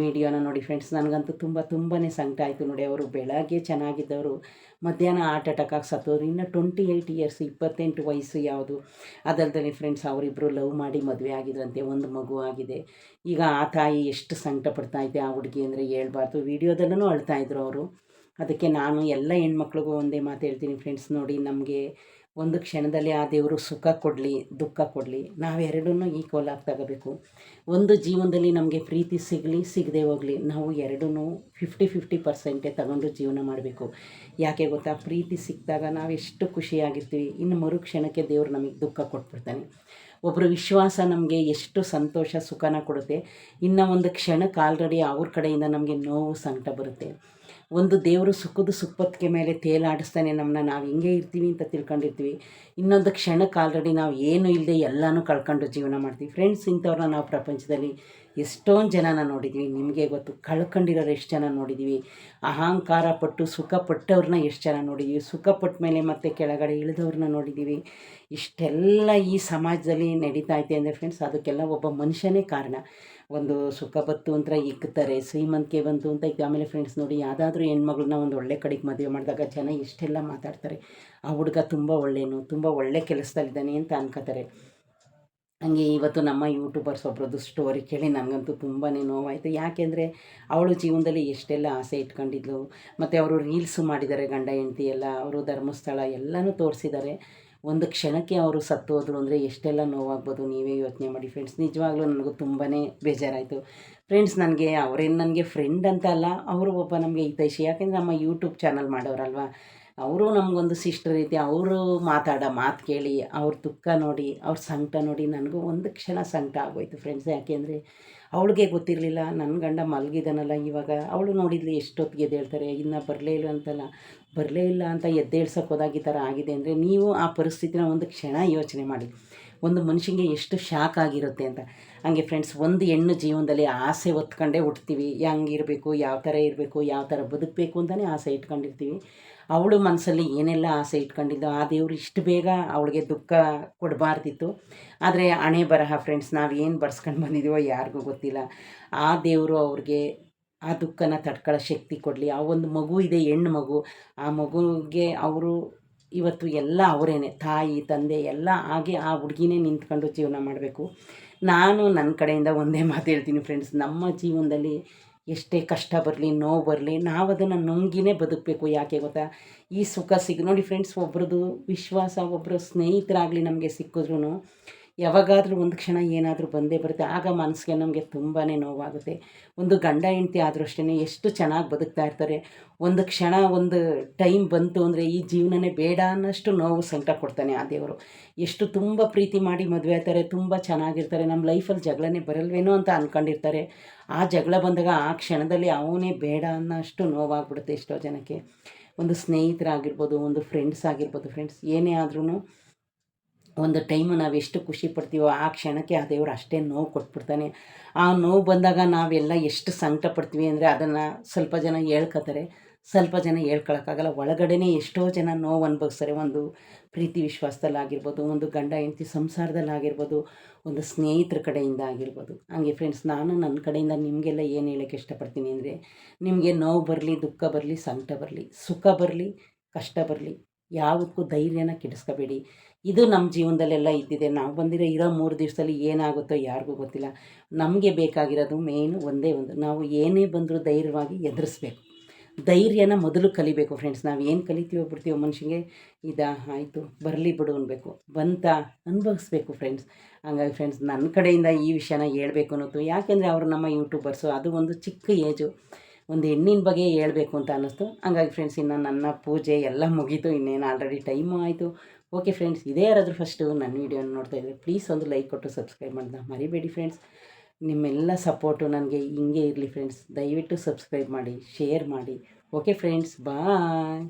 ವಿಡಿಯೋನ ನೋಡಿ ಫ್ರೆಂಡ್ಸ್ ನನಗಂತೂ ತುಂಬ ತುಂಬಾ ಸಂಕಟ ಆಯಿತು ನೋಡಿ. ಅವರು ಬೆಳಗ್ಗೆ ಚೆನ್ನಾಗಿದ್ದವರು, ಮಧ್ಯಾಹ್ನ ಹಾರ್ಟ್ ಅಟ್ಯಾಕ್ ಆಗಿ ಸತ್ತೋರು ಇನ್ನು ಟ್ವೆಂಟಿ ಏಯ್ಟ್ ಇಯರ್ಸ್ ಇಪ್ಪತ್ತೆಂಟು ವಯಸ್ಸು ಯಾವುದು? ಅದಲ್ಲದೆ ಫ್ರೆಂಡ್ಸ್ ಅವರಿಬ್ಬರು ಲವ್ ಮಾಡಿ ಮದುವೆ ಆಗಿದ್ರಂತೆ, ಒಂದು ಮಗು ಆಗಿದೆ. ಈಗ ಆ ತಾಯಿ ಎಷ್ಟು ಸಂಕಟ ಪಡ್ತಾ ಇದೆ ಆ ಹುಡುಗಿ ಅಂದರೆ ಹೇಳ್ಬಾರ್ದು. ವೀಡಿಯೋದಲ್ಲೂ ಅಳ್ತಾ ಇದ್ರು ಅವರು. ಅದಕ್ಕೆ ನಾನು ಎಲ್ಲ ಹೆಣ್ಮಕ್ಳಿಗೂ ಒಂದೇ ಮಾತು ಹೇಳ್ತೀನಿ ಫ್ರೆಂಡ್ಸ್ ನೋಡಿ ನಮಗೆ ಒಂದು ಕ್ಷಣದಲ್ಲಿ ಆ ದೇವರು ಸುಖ ಕೊಡಲಿ, ದುಃಖ ಕೊಡಲಿ. ನಾವೆರಡನ್ನೂ ಈಕ್ವಲ್ ಆಗಿ ತಗೋಬೇಕು. ಒಂದು ಜೀವನದಲ್ಲಿ ನಮಗೆ ಪ್ರೀತಿ ಸಿಗಲಿ, ಸಿಗದೆ ಹೋಗಲಿ. ನಾವು ಎರಡನ್ನೂ ಫಿಫ್ಟಿ ಫಿಫ್ಟಿ ಪರ್ಸೆಂಟೇ ತಗೊಂಡು ಜೀವನ ಮಾಡಬೇಕು. ಯಾಕೆ ಗೊತ್ತಾ? ಪ್ರೀತಿ ಸಿಕ್ಕಿದಾಗ ನಾವು ಎಷ್ಟು ಖುಷಿಯಾಗಿರ್ತೀವಿ. ಇನ್ನು ಮರು ಕ್ಷಣಕ್ಕೆ ದೇವರು ನಮಗೆ ದುಃಖ ಕೊಟ್ಬಿಡ್ತಾನೆ. ಒಬ್ಬರು ವಿಶ್ವಾಸ ನಮಗೆ ಎಷ್ಟು ಸಂತೋಷ, ಸುಖನ ಕೊಡುತ್ತೆ. ಇನ್ನು ಒಂದು ಕ್ಷಣಕ್ಕೆ ಆಲ್ರೆಡಿ ಅವ್ರ ಕಡೆಯಿಂದ ನಮಗೆ ನೋವು, ಸಂಕಟ ಬರುತ್ತೆ. ಒಂದು ದೇವರು ಸುಖದ ಸುಪ್ಪತ್ತಿಗೆ ಮೇಲೆ ತೇಲಾಡಿಸ್ತಾನೆ ನಮ್ಮನ್ನ. ನಾವು ಹಿಂಗೆ ಇರ್ತೀವಿ ಅಂತ ತಿಳ್ಕೊಂಡಿರ್ತೀವಿ. ಇನ್ನೊಂದು ಕ್ಷಣಕ್ಕೆ ಆಲ್ರೆಡಿ ನಾವು ಏನು ಇಲ್ಲದೆ ಎಲ್ಲನೂ ಕಳ್ಕೊಂಡು ಜೀವನ ಮಾಡ್ತೀವಿ. ಫ್ರೆಂಡ್ಸ್ ಇಂಥವ್ರನ್ನ ನಾವು ಪ್ರಪಂಚದಲ್ಲಿ ಎಷ್ಟೊಂದು ಜನನ ನೋಡಿದ್ವಿ. ನಿಮಗೆ ಗೊತ್ತು ಕಳ್ಕೊಂಡಿರೋರು ಎಷ್ಟು ಜನ ನೋಡಿದ್ದೀವಿ ಅಹಂಕಾರ ಪಟ್ಟು, ಸುಖ ಪಟ್ಟವ್ರನ್ನ ಎಷ್ಟು ಜನ ನೋಡಿದ್ದೀವಿ ಸುಖ ಪಟ್ಟ ಮೇಲೆ ಮತ್ತೆ ಕೆಳಗಡೆ ಇಳಿದವ್ರನ್ನ ನೋಡಿದ್ದೀವಿ ಇಷ್ಟೆಲ್ಲ ಈ ಸಮಾಜದಲ್ಲಿ ನಡೀತಾ ಇದೆ ಅಂದರೆ ಫ್ರೆಂಡ್ಸ್ ಅದಕ್ಕೆಲ್ಲ ಒಬ್ಬ ಮನುಷ್ಯನೇ ಕಾರಣ. ಒಂದು ಸುಖ ಬತ್ತು ಅಂತ ಇಕ್ಕುತ್ತಾರೆ. ಶ್ರೀಮಂತಿಕೆ ಬಂತು ಅಂತ ಈಗ ಆಮೇಲೆ ಫ್ರೆಂಡ್ಸ್ ನೋಡಿ ಯಾವುದಾದ್ರೂ ಹೆಣ್ಮಗಳನ್ನ ಒಂದು ಒಳ್ಳೆ ಕಡೆಗೆ ಮದುವೆ ಮಾಡಿದಾಗ ಜನ ಇಷ್ಟೆಲ್ಲ ಮಾತಾಡ್ತಾರೆ. ಆ ಹುಡುಗ ತುಂಬ ಒಳ್ಳೆಯನು ತುಂಬ ಒಳ್ಳೆ ಕೆಲಸದಲ್ಲಿದ್ದಾನೆ ಅಂತ ಅನ್ಕೋತಾರೆ. ಹಂಗೆ ಇವತ್ತು ನಮ್ಮ ಯೂಟ್ಯೂಬರ್ಸ್ ಒಬ್ಬರದ್ದು ಸ್ಟೋರಿ ಕೇಳಿ ನನಗಂತೂ ತುಂಬಾ ನೋವಾಯಿತು. ಯಾಕೆಂದರೆ ಅವಳು ಜೀವನದಲ್ಲಿ ಎಷ್ಟೆಲ್ಲ ಆಸೆ ಇಟ್ಕೊಂಡಿದ್ಲು, ಮತ್ತು ಅವರು ರೀಲ್ಸು ಮಾಡಿದ್ದಾರೆ ಗಂಡ ಹೆಂಡತಿ ಎಲ್ಲ, ಅವರು ಧರ್ಮಸ್ಥಳ ಎಲ್ಲನೂ ತೋರಿಸಿದ್ದಾರೆ. ಒಂದು ಕ್ಷಣಕ್ಕೆ ಅವರು ಸತ್ತು ಹೋದರು ಅಂದರೆ ಎಷ್ಟೆಲ್ಲ ನೋವಾಗ್ಬೋದು ನೀವೇ ಯೋಚನೆ ಮಾಡಿ ಫ್ರೆಂಡ್ಸ್ ನಿಜವಾಗ್ಲೂ ನನಗೂ ತುಂಬಾ ಬೇಜಾರಾಯಿತು. ಫ್ರೆಂಡ್ಸ್ ನನಗೆ ಅವರೇನು ನನಗೆ ಫ್ರೆಂಡ್ ಅಂತ ಅಲ್ಲ, ಅವರು ಒಬ್ಬ ನಮಗೆ ಹಿತೈಷಿ. ಯಾಕೆಂದರೆ ನಮ್ಮ ಯೂಟ್ಯೂಬ್ ಚಾನಲ್ ಮಾಡೋರಲ್ವ? ಅವರು ನಮಗೊಂದು ಸಿಸ್ಟರ್ ರೀತಿ ಅವರು ಮಾತಾಡೋ ಮಾತು ಕೇಳಿ, ಅವ್ರ ದುಃಖ ನೋಡಿ, ಅವ್ರ ಸಂಕಟ ನೋಡಿ, ನನಗೂ ಒಂದು ಕ್ಷಣ ಸಂಕಟ ಆಗೋಯ್ತು ಫ್ರೆಂಡ್ಸ್ ಯಾಕೆಂದರೆ ಅವಳಿಗೆ ಗೊತ್ತಿರಲಿಲ್ಲ ನನ್ನ ಗಂಡ ಮಲಗಿದಾನಲ್ಲ ಇವಾಗ. ಅವಳು ನೋಡಿದ್ಲಿ ಎಷ್ಟೊತ್ತಿಗೆ ಎದ್ದೇಳ್ತಾರೆ, ಇನ್ನು ಬರಲೇ ಇಲ್ಲ ಅಂತಲ್ಲ. ಬರಲೇ ಇಲ್ಲ ಅಂತ ಎದ್ದೇಳ್ಸೋಕೆ ಹೋದಾಗ ಈ ಥರ ಆಗಿದೆ ಅಂದರೆ ನೀವು ಆ ಪರಿಸ್ಥಿತಿನ ಒಂದು ಕ್ಷಣ ಯೋಚನೆ ಮಾಡಿ. ಒಂದು ಮನುಷ್ಯನಿಗೆ ಎಷ್ಟು ಶಾಕ್ ಆಗಿರುತ್ತೆ ಅಂತ. ಹಂಗೆ ಫ್ರೆಂಡ್ಸ್ ಒಂದು ಹೆಣ್ಣು ಜೀವನದಲ್ಲಿ ಆಸೆ ಹೊತ್ಕೊಂಡೇ ಹುಟ್ತೀವಿ. ಹೆಂಗಿರಬೇಕು ಯಾವ ಥರ ಇರಬೇಕು, ಯಾವ ಥರ ಬದುಕಬೇಕು ಅಂತಲೇ ಆಸೆ ಇಟ್ಕೊಂಡಿರ್ತೀವಿ. ಅವಳು ಮನಸ್ಸಲ್ಲಿ ಏನೆಲ್ಲ ಆಸೆ ಇಟ್ಕೊಂಡಿದ್ದು ಆ ದೇವರು ಇಷ್ಟು ಬೇಗ ಅವಳಿಗೆ ದುಃಖ ಕೊಡಬಾರ್ದಿತ್ತು. ಆದರೆ ಹಣೆ ಬರಹ ಫ್ರೆಂಡ್ಸ್ ನಾವು ಏನು ಬರ್ಸ್ಕೊಂಡು ಬಂದಿದ್ದೀವೋ ಯಾರಿಗೂ ಗೊತ್ತಿಲ್ಲ. ಆ ದೇವರು ಅವ್ರಿಗೆ ಆ ದುಃಖನ ತಡ್ಕೊಳ್ಳೋ ಶಕ್ತಿ ಕೊಡಲಿ. ಆ ಒಂದು ಮಗು ಇದೆ, ಹೆಣ್ಣು ಮಗು. ಆ ಮಗುಗೆ ಅವರು ಇವತ್ತು ಎಲ್ಲ ಅವರೇನೆ. ತಾಯಿ, ತಂದೆ ಎಲ್ಲ ಹಾಗೆ ಆ ಹುಡುಗಿನೇ ನಿಂತ್ಕೊಂಡು ಜೀವನ ಮಾಡಬೇಕು. ನಾನು ನನ್ನ ಕಡೆಯಿಂದ ಒಂದೇ ಮಾತು ಹೇಳ್ತೀನಿ ಫ್ರೆಂಡ್ಸ್ ನಮ್ಮ ಜೀವನದಲ್ಲಿ ಎಷ್ಟೇ ಕಷ್ಟ ಬರಲಿ, ನೋವು ಬರಲಿ ನಾವು ಅದನ್ನು ನುಂಗಿನೇ ಬದುಕಬೇಕು ಯಾಕೆ ಗೊತ್ತಾ? ಈ ಸುಖ ಸಿಗ, ನೋಡಿ ಫ್ರೆಂಡ್ಸ್ ಒಬ್ರದ್ದು ವಿಶ್ವಾಸ ಒಬ್ಬರು ಸ್ನೇಹಿತರಾಗಲಿ ನಮಗೆ ಸಿಕ್ಕಿದ್ರು ಯಾವಾಗಾದರೂ ಒಂದು ಕ್ಷಣ ಏನಾದರೂ ಬಂದೇ ಬರುತ್ತೆ. ಆಗ ಮನಸ್ಸಿಗೆ ನಮಗೆ ತುಂಬಾ ನೋವಾಗುತ್ತೆ. ಒಂದು ಗಂಡ ಹೆಂಡತಿ ಆದರೂ ಅಷ್ಟೇ ಎಷ್ಟು ಚೆನ್ನಾಗಿ ಬದುಕ್ತಾ ಇರ್ತಾರೆ. ಒಂದು ಕ್ಷಣ, ಒಂದು ಟೈಮ್ ಬಂತು ಅಂದರೆ ಈ ಜೀವನನೇ ಬೇಡ ಅನ್ನೋಷ್ಟು ನೋವು ಸಂಕಟ ಕೊಡ್ತಾನೆ ಆ ದೇವರು. ಎಷ್ಟು ತುಂಬ ಪ್ರೀತಿ ಮಾಡಿ ಮದುವೆ ಆಗ್ತಾರೆ, ತುಂಬ ಚೆನ್ನಾಗಿರ್ತಾರೆ. ನಮ್ಮ ಲೈಫಲ್ಲಿ ಜಗಳನೇ ಬರಲ್ವೇನೋ ಅಂತ ಅಂದ್ಕೊಂಡಿರ್ತಾರೆ ಆ ಜಗಳ ಬಂದಾಗ ಆ ಕ್ಷಣದಲ್ಲಿ ಅವನೇ ಬೇಡ ಅನ್ನೋಷ್ಟು ನೋವಾಗ್ಬಿಡುತ್ತೆ ಎಷ್ಟೋ ಜನಕ್ಕೆ. ಒಂದು ಸ್ನೇಹಿತರಾಗಿರ್ಬೋದು, ಒಂದು ಫ್ರೆಂಡ್ಸ್ ಆಗಿರ್ಬೋದು ಫ್ರೆಂಡ್ಸ್ ಏನೇ ಆದ್ರೂ ಒಂದು ಟೈಮು ನಾವು ಎಷ್ಟು ಖುಷಿ ಪಡ್ತೀವೋ ಆ ಕ್ಷಣಕ್ಕೆ ಆ ದೇವರು ಅಷ್ಟೇ ನೋವು ಕೊಟ್ಬಿಡ್ತಾನೆ. ಆ ನೋವು ಬಂದಾಗ ನಾವೆಲ್ಲ ಎಷ್ಟು ಸಂಕಟ ಪಡ್ತೀವಿ ಅಂದರೆ ಅದನ್ನು ಸ್ವಲ್ಪ ಜನ ಹೇಳ್ಕೊತಾರೆ. ಸ್ವಲ್ಪ ಜನ ಹೇಳ್ಕೊಳಕ್ಕಾಗಲ್ಲ. ಒಳಗಡೆನೇ ಎಷ್ಟೋ ಜನ ನೋವು ಅನುಭವಿಸ್ತಾರೆ. ಒಂದು ಪ್ರೀತಿ ವಿಶ್ವಾಸದಲ್ಲಾಗಿರ್ಬೋದು, ಒಂದು ಗಂಡ ಹೆಂಡತಿ ಸಂಸಾರದಲ್ಲಾಗಿರ್ಬೋದು, ಒಂದು ಸ್ನೇಹಿತರ ಕಡೆಯಿಂದ ಆಗಿರ್ಬೋದು. ಹಾಗೆ ಫ್ರೆಂಡ್ಸ್ ನಾನು ನನ್ನ ಕಡೆಯಿಂದ ನಿಮಗೆಲ್ಲ ಏನು ಹೇಳೋಕ್ಕೆ ಇಷ್ಟಪಡ್ತೀನಿ ಅಂದರೆ, ನಿಮಗೆ ನೋವು ಬರಲಿ, ದುಃಖ ಬರಲಿ, ಸಂಕಟ ಬರಲಿ, ಸುಖ ಬರಲಿ, ಕಷ್ಟ ಬರಲಿ ಯಾವುದಕ್ಕೂ ಧೈರ್ಯನ ಕೆಡಿಸ್ಕೋಬೇಡಿ. ಇದು ನಮ್ಮ ಜೀವನದಲ್ಲೆಲ್ಲ ಇದ್ದಿದೆ. ನಾವು ಬಂದಿರೋ ಇರೋ ಮೂರು ದಿವಸದಲ್ಲಿ ಏನಾಗುತ್ತೋ ಯಾರಿಗೂ ಗೊತ್ತಿಲ್ಲ. ನಮಗೆ ಬೇಕಾಗಿರೋದು ಮೇಯ್ನು ಒಂದೇ ಒಂದು. ನಾವು ಏನೇ ಬಂದರೂ ಧೈರ್ಯವಾಗಿ ಎದುರಿಸ್ಬೇಕು. ಧೈರ್ಯನ ಮೊದಲು ಕಲಿಬೇಕು ಫ್ರೆಂಡ್ಸ್. ನಾವು ಏನು ಕಲಿತೀವೋ ಬಿಡ್ತೀವೋ ಮನುಷ್ಯಂಗೆ? ಇದಾ ಆಯಿತು. ಬರಲಿ ಬಿಡು ಅನ್ಬೇಕು. ಬಂತ ಅನುಭವಿಸ್ಬೇಕು ಫ್ರೆಂಡ್ಸ್. ಹಂಗಾಗಿ ಫ್ರೆಂಡ್ಸ್ ನನ್ನ ಕಡೆಯಿಂದ ಈ ವಿಷಯನ ಹೇಳಬೇಕು ಅನ್ನೋದು. ಯಾಕೆಂದರೆ ಅವರು ನಮ್ಮ ಯೂಟ್ಯೂಬರ್ಸು. ಅದು ಒಂದು ಚಿಕ್ಕ ಏಜು. ಒಂದು ಹೆಣ್ಣಿನ ಬಗ್ಗೆ ಹೇಳಬೇಕು ಅಂತ ಅನ್ನಿಸ್ತು. ಹಂಗಾಗಿ ಫ್ರೆಂಡ್ಸ್ ಇನ್ನು ನನ್ನ ಪೂಜೆ ಎಲ್ಲ ಮುಗೀತು. ಇನ್ನೇನು ಆಲ್ರೆಡಿ ಟೈಮು ಆಯಿತು. ಓಕೆ ಫ್ರೆಂಡ್ಸ್ ಇದೇ ಯಾರಾದರೂ ಫಸ್ಟು ನನ್ನ ವೀಡಿಯೋನ ನೋಡ್ತಾ ಇದ್ದರೆ ಪ್ಲೀಸ್ ಒಂದು ಲೈಕ್ ಕೊಟ್ಟು ಸಬ್ಸ್ಕ್ರೈಬ್ ಮಾಡಿದ ಮರಿಬೇಡಿ ಫ್ರೆಂಡ್ಸ್ ನಿಮ್ಮೆಲ್ಲ ಸಪೋರ್ಟು ನನಗೆ ಹಿಂಗೆ ಇರಲಿ ಫ್ರೆಂಡ್ಸ್ ದಯವಿಟ್ಟು ಸಬ್ಸ್ಕ್ರೈಬ್ ಮಾಡಿ ಶೇರ್ ಮಾಡಿ. Okay friends bye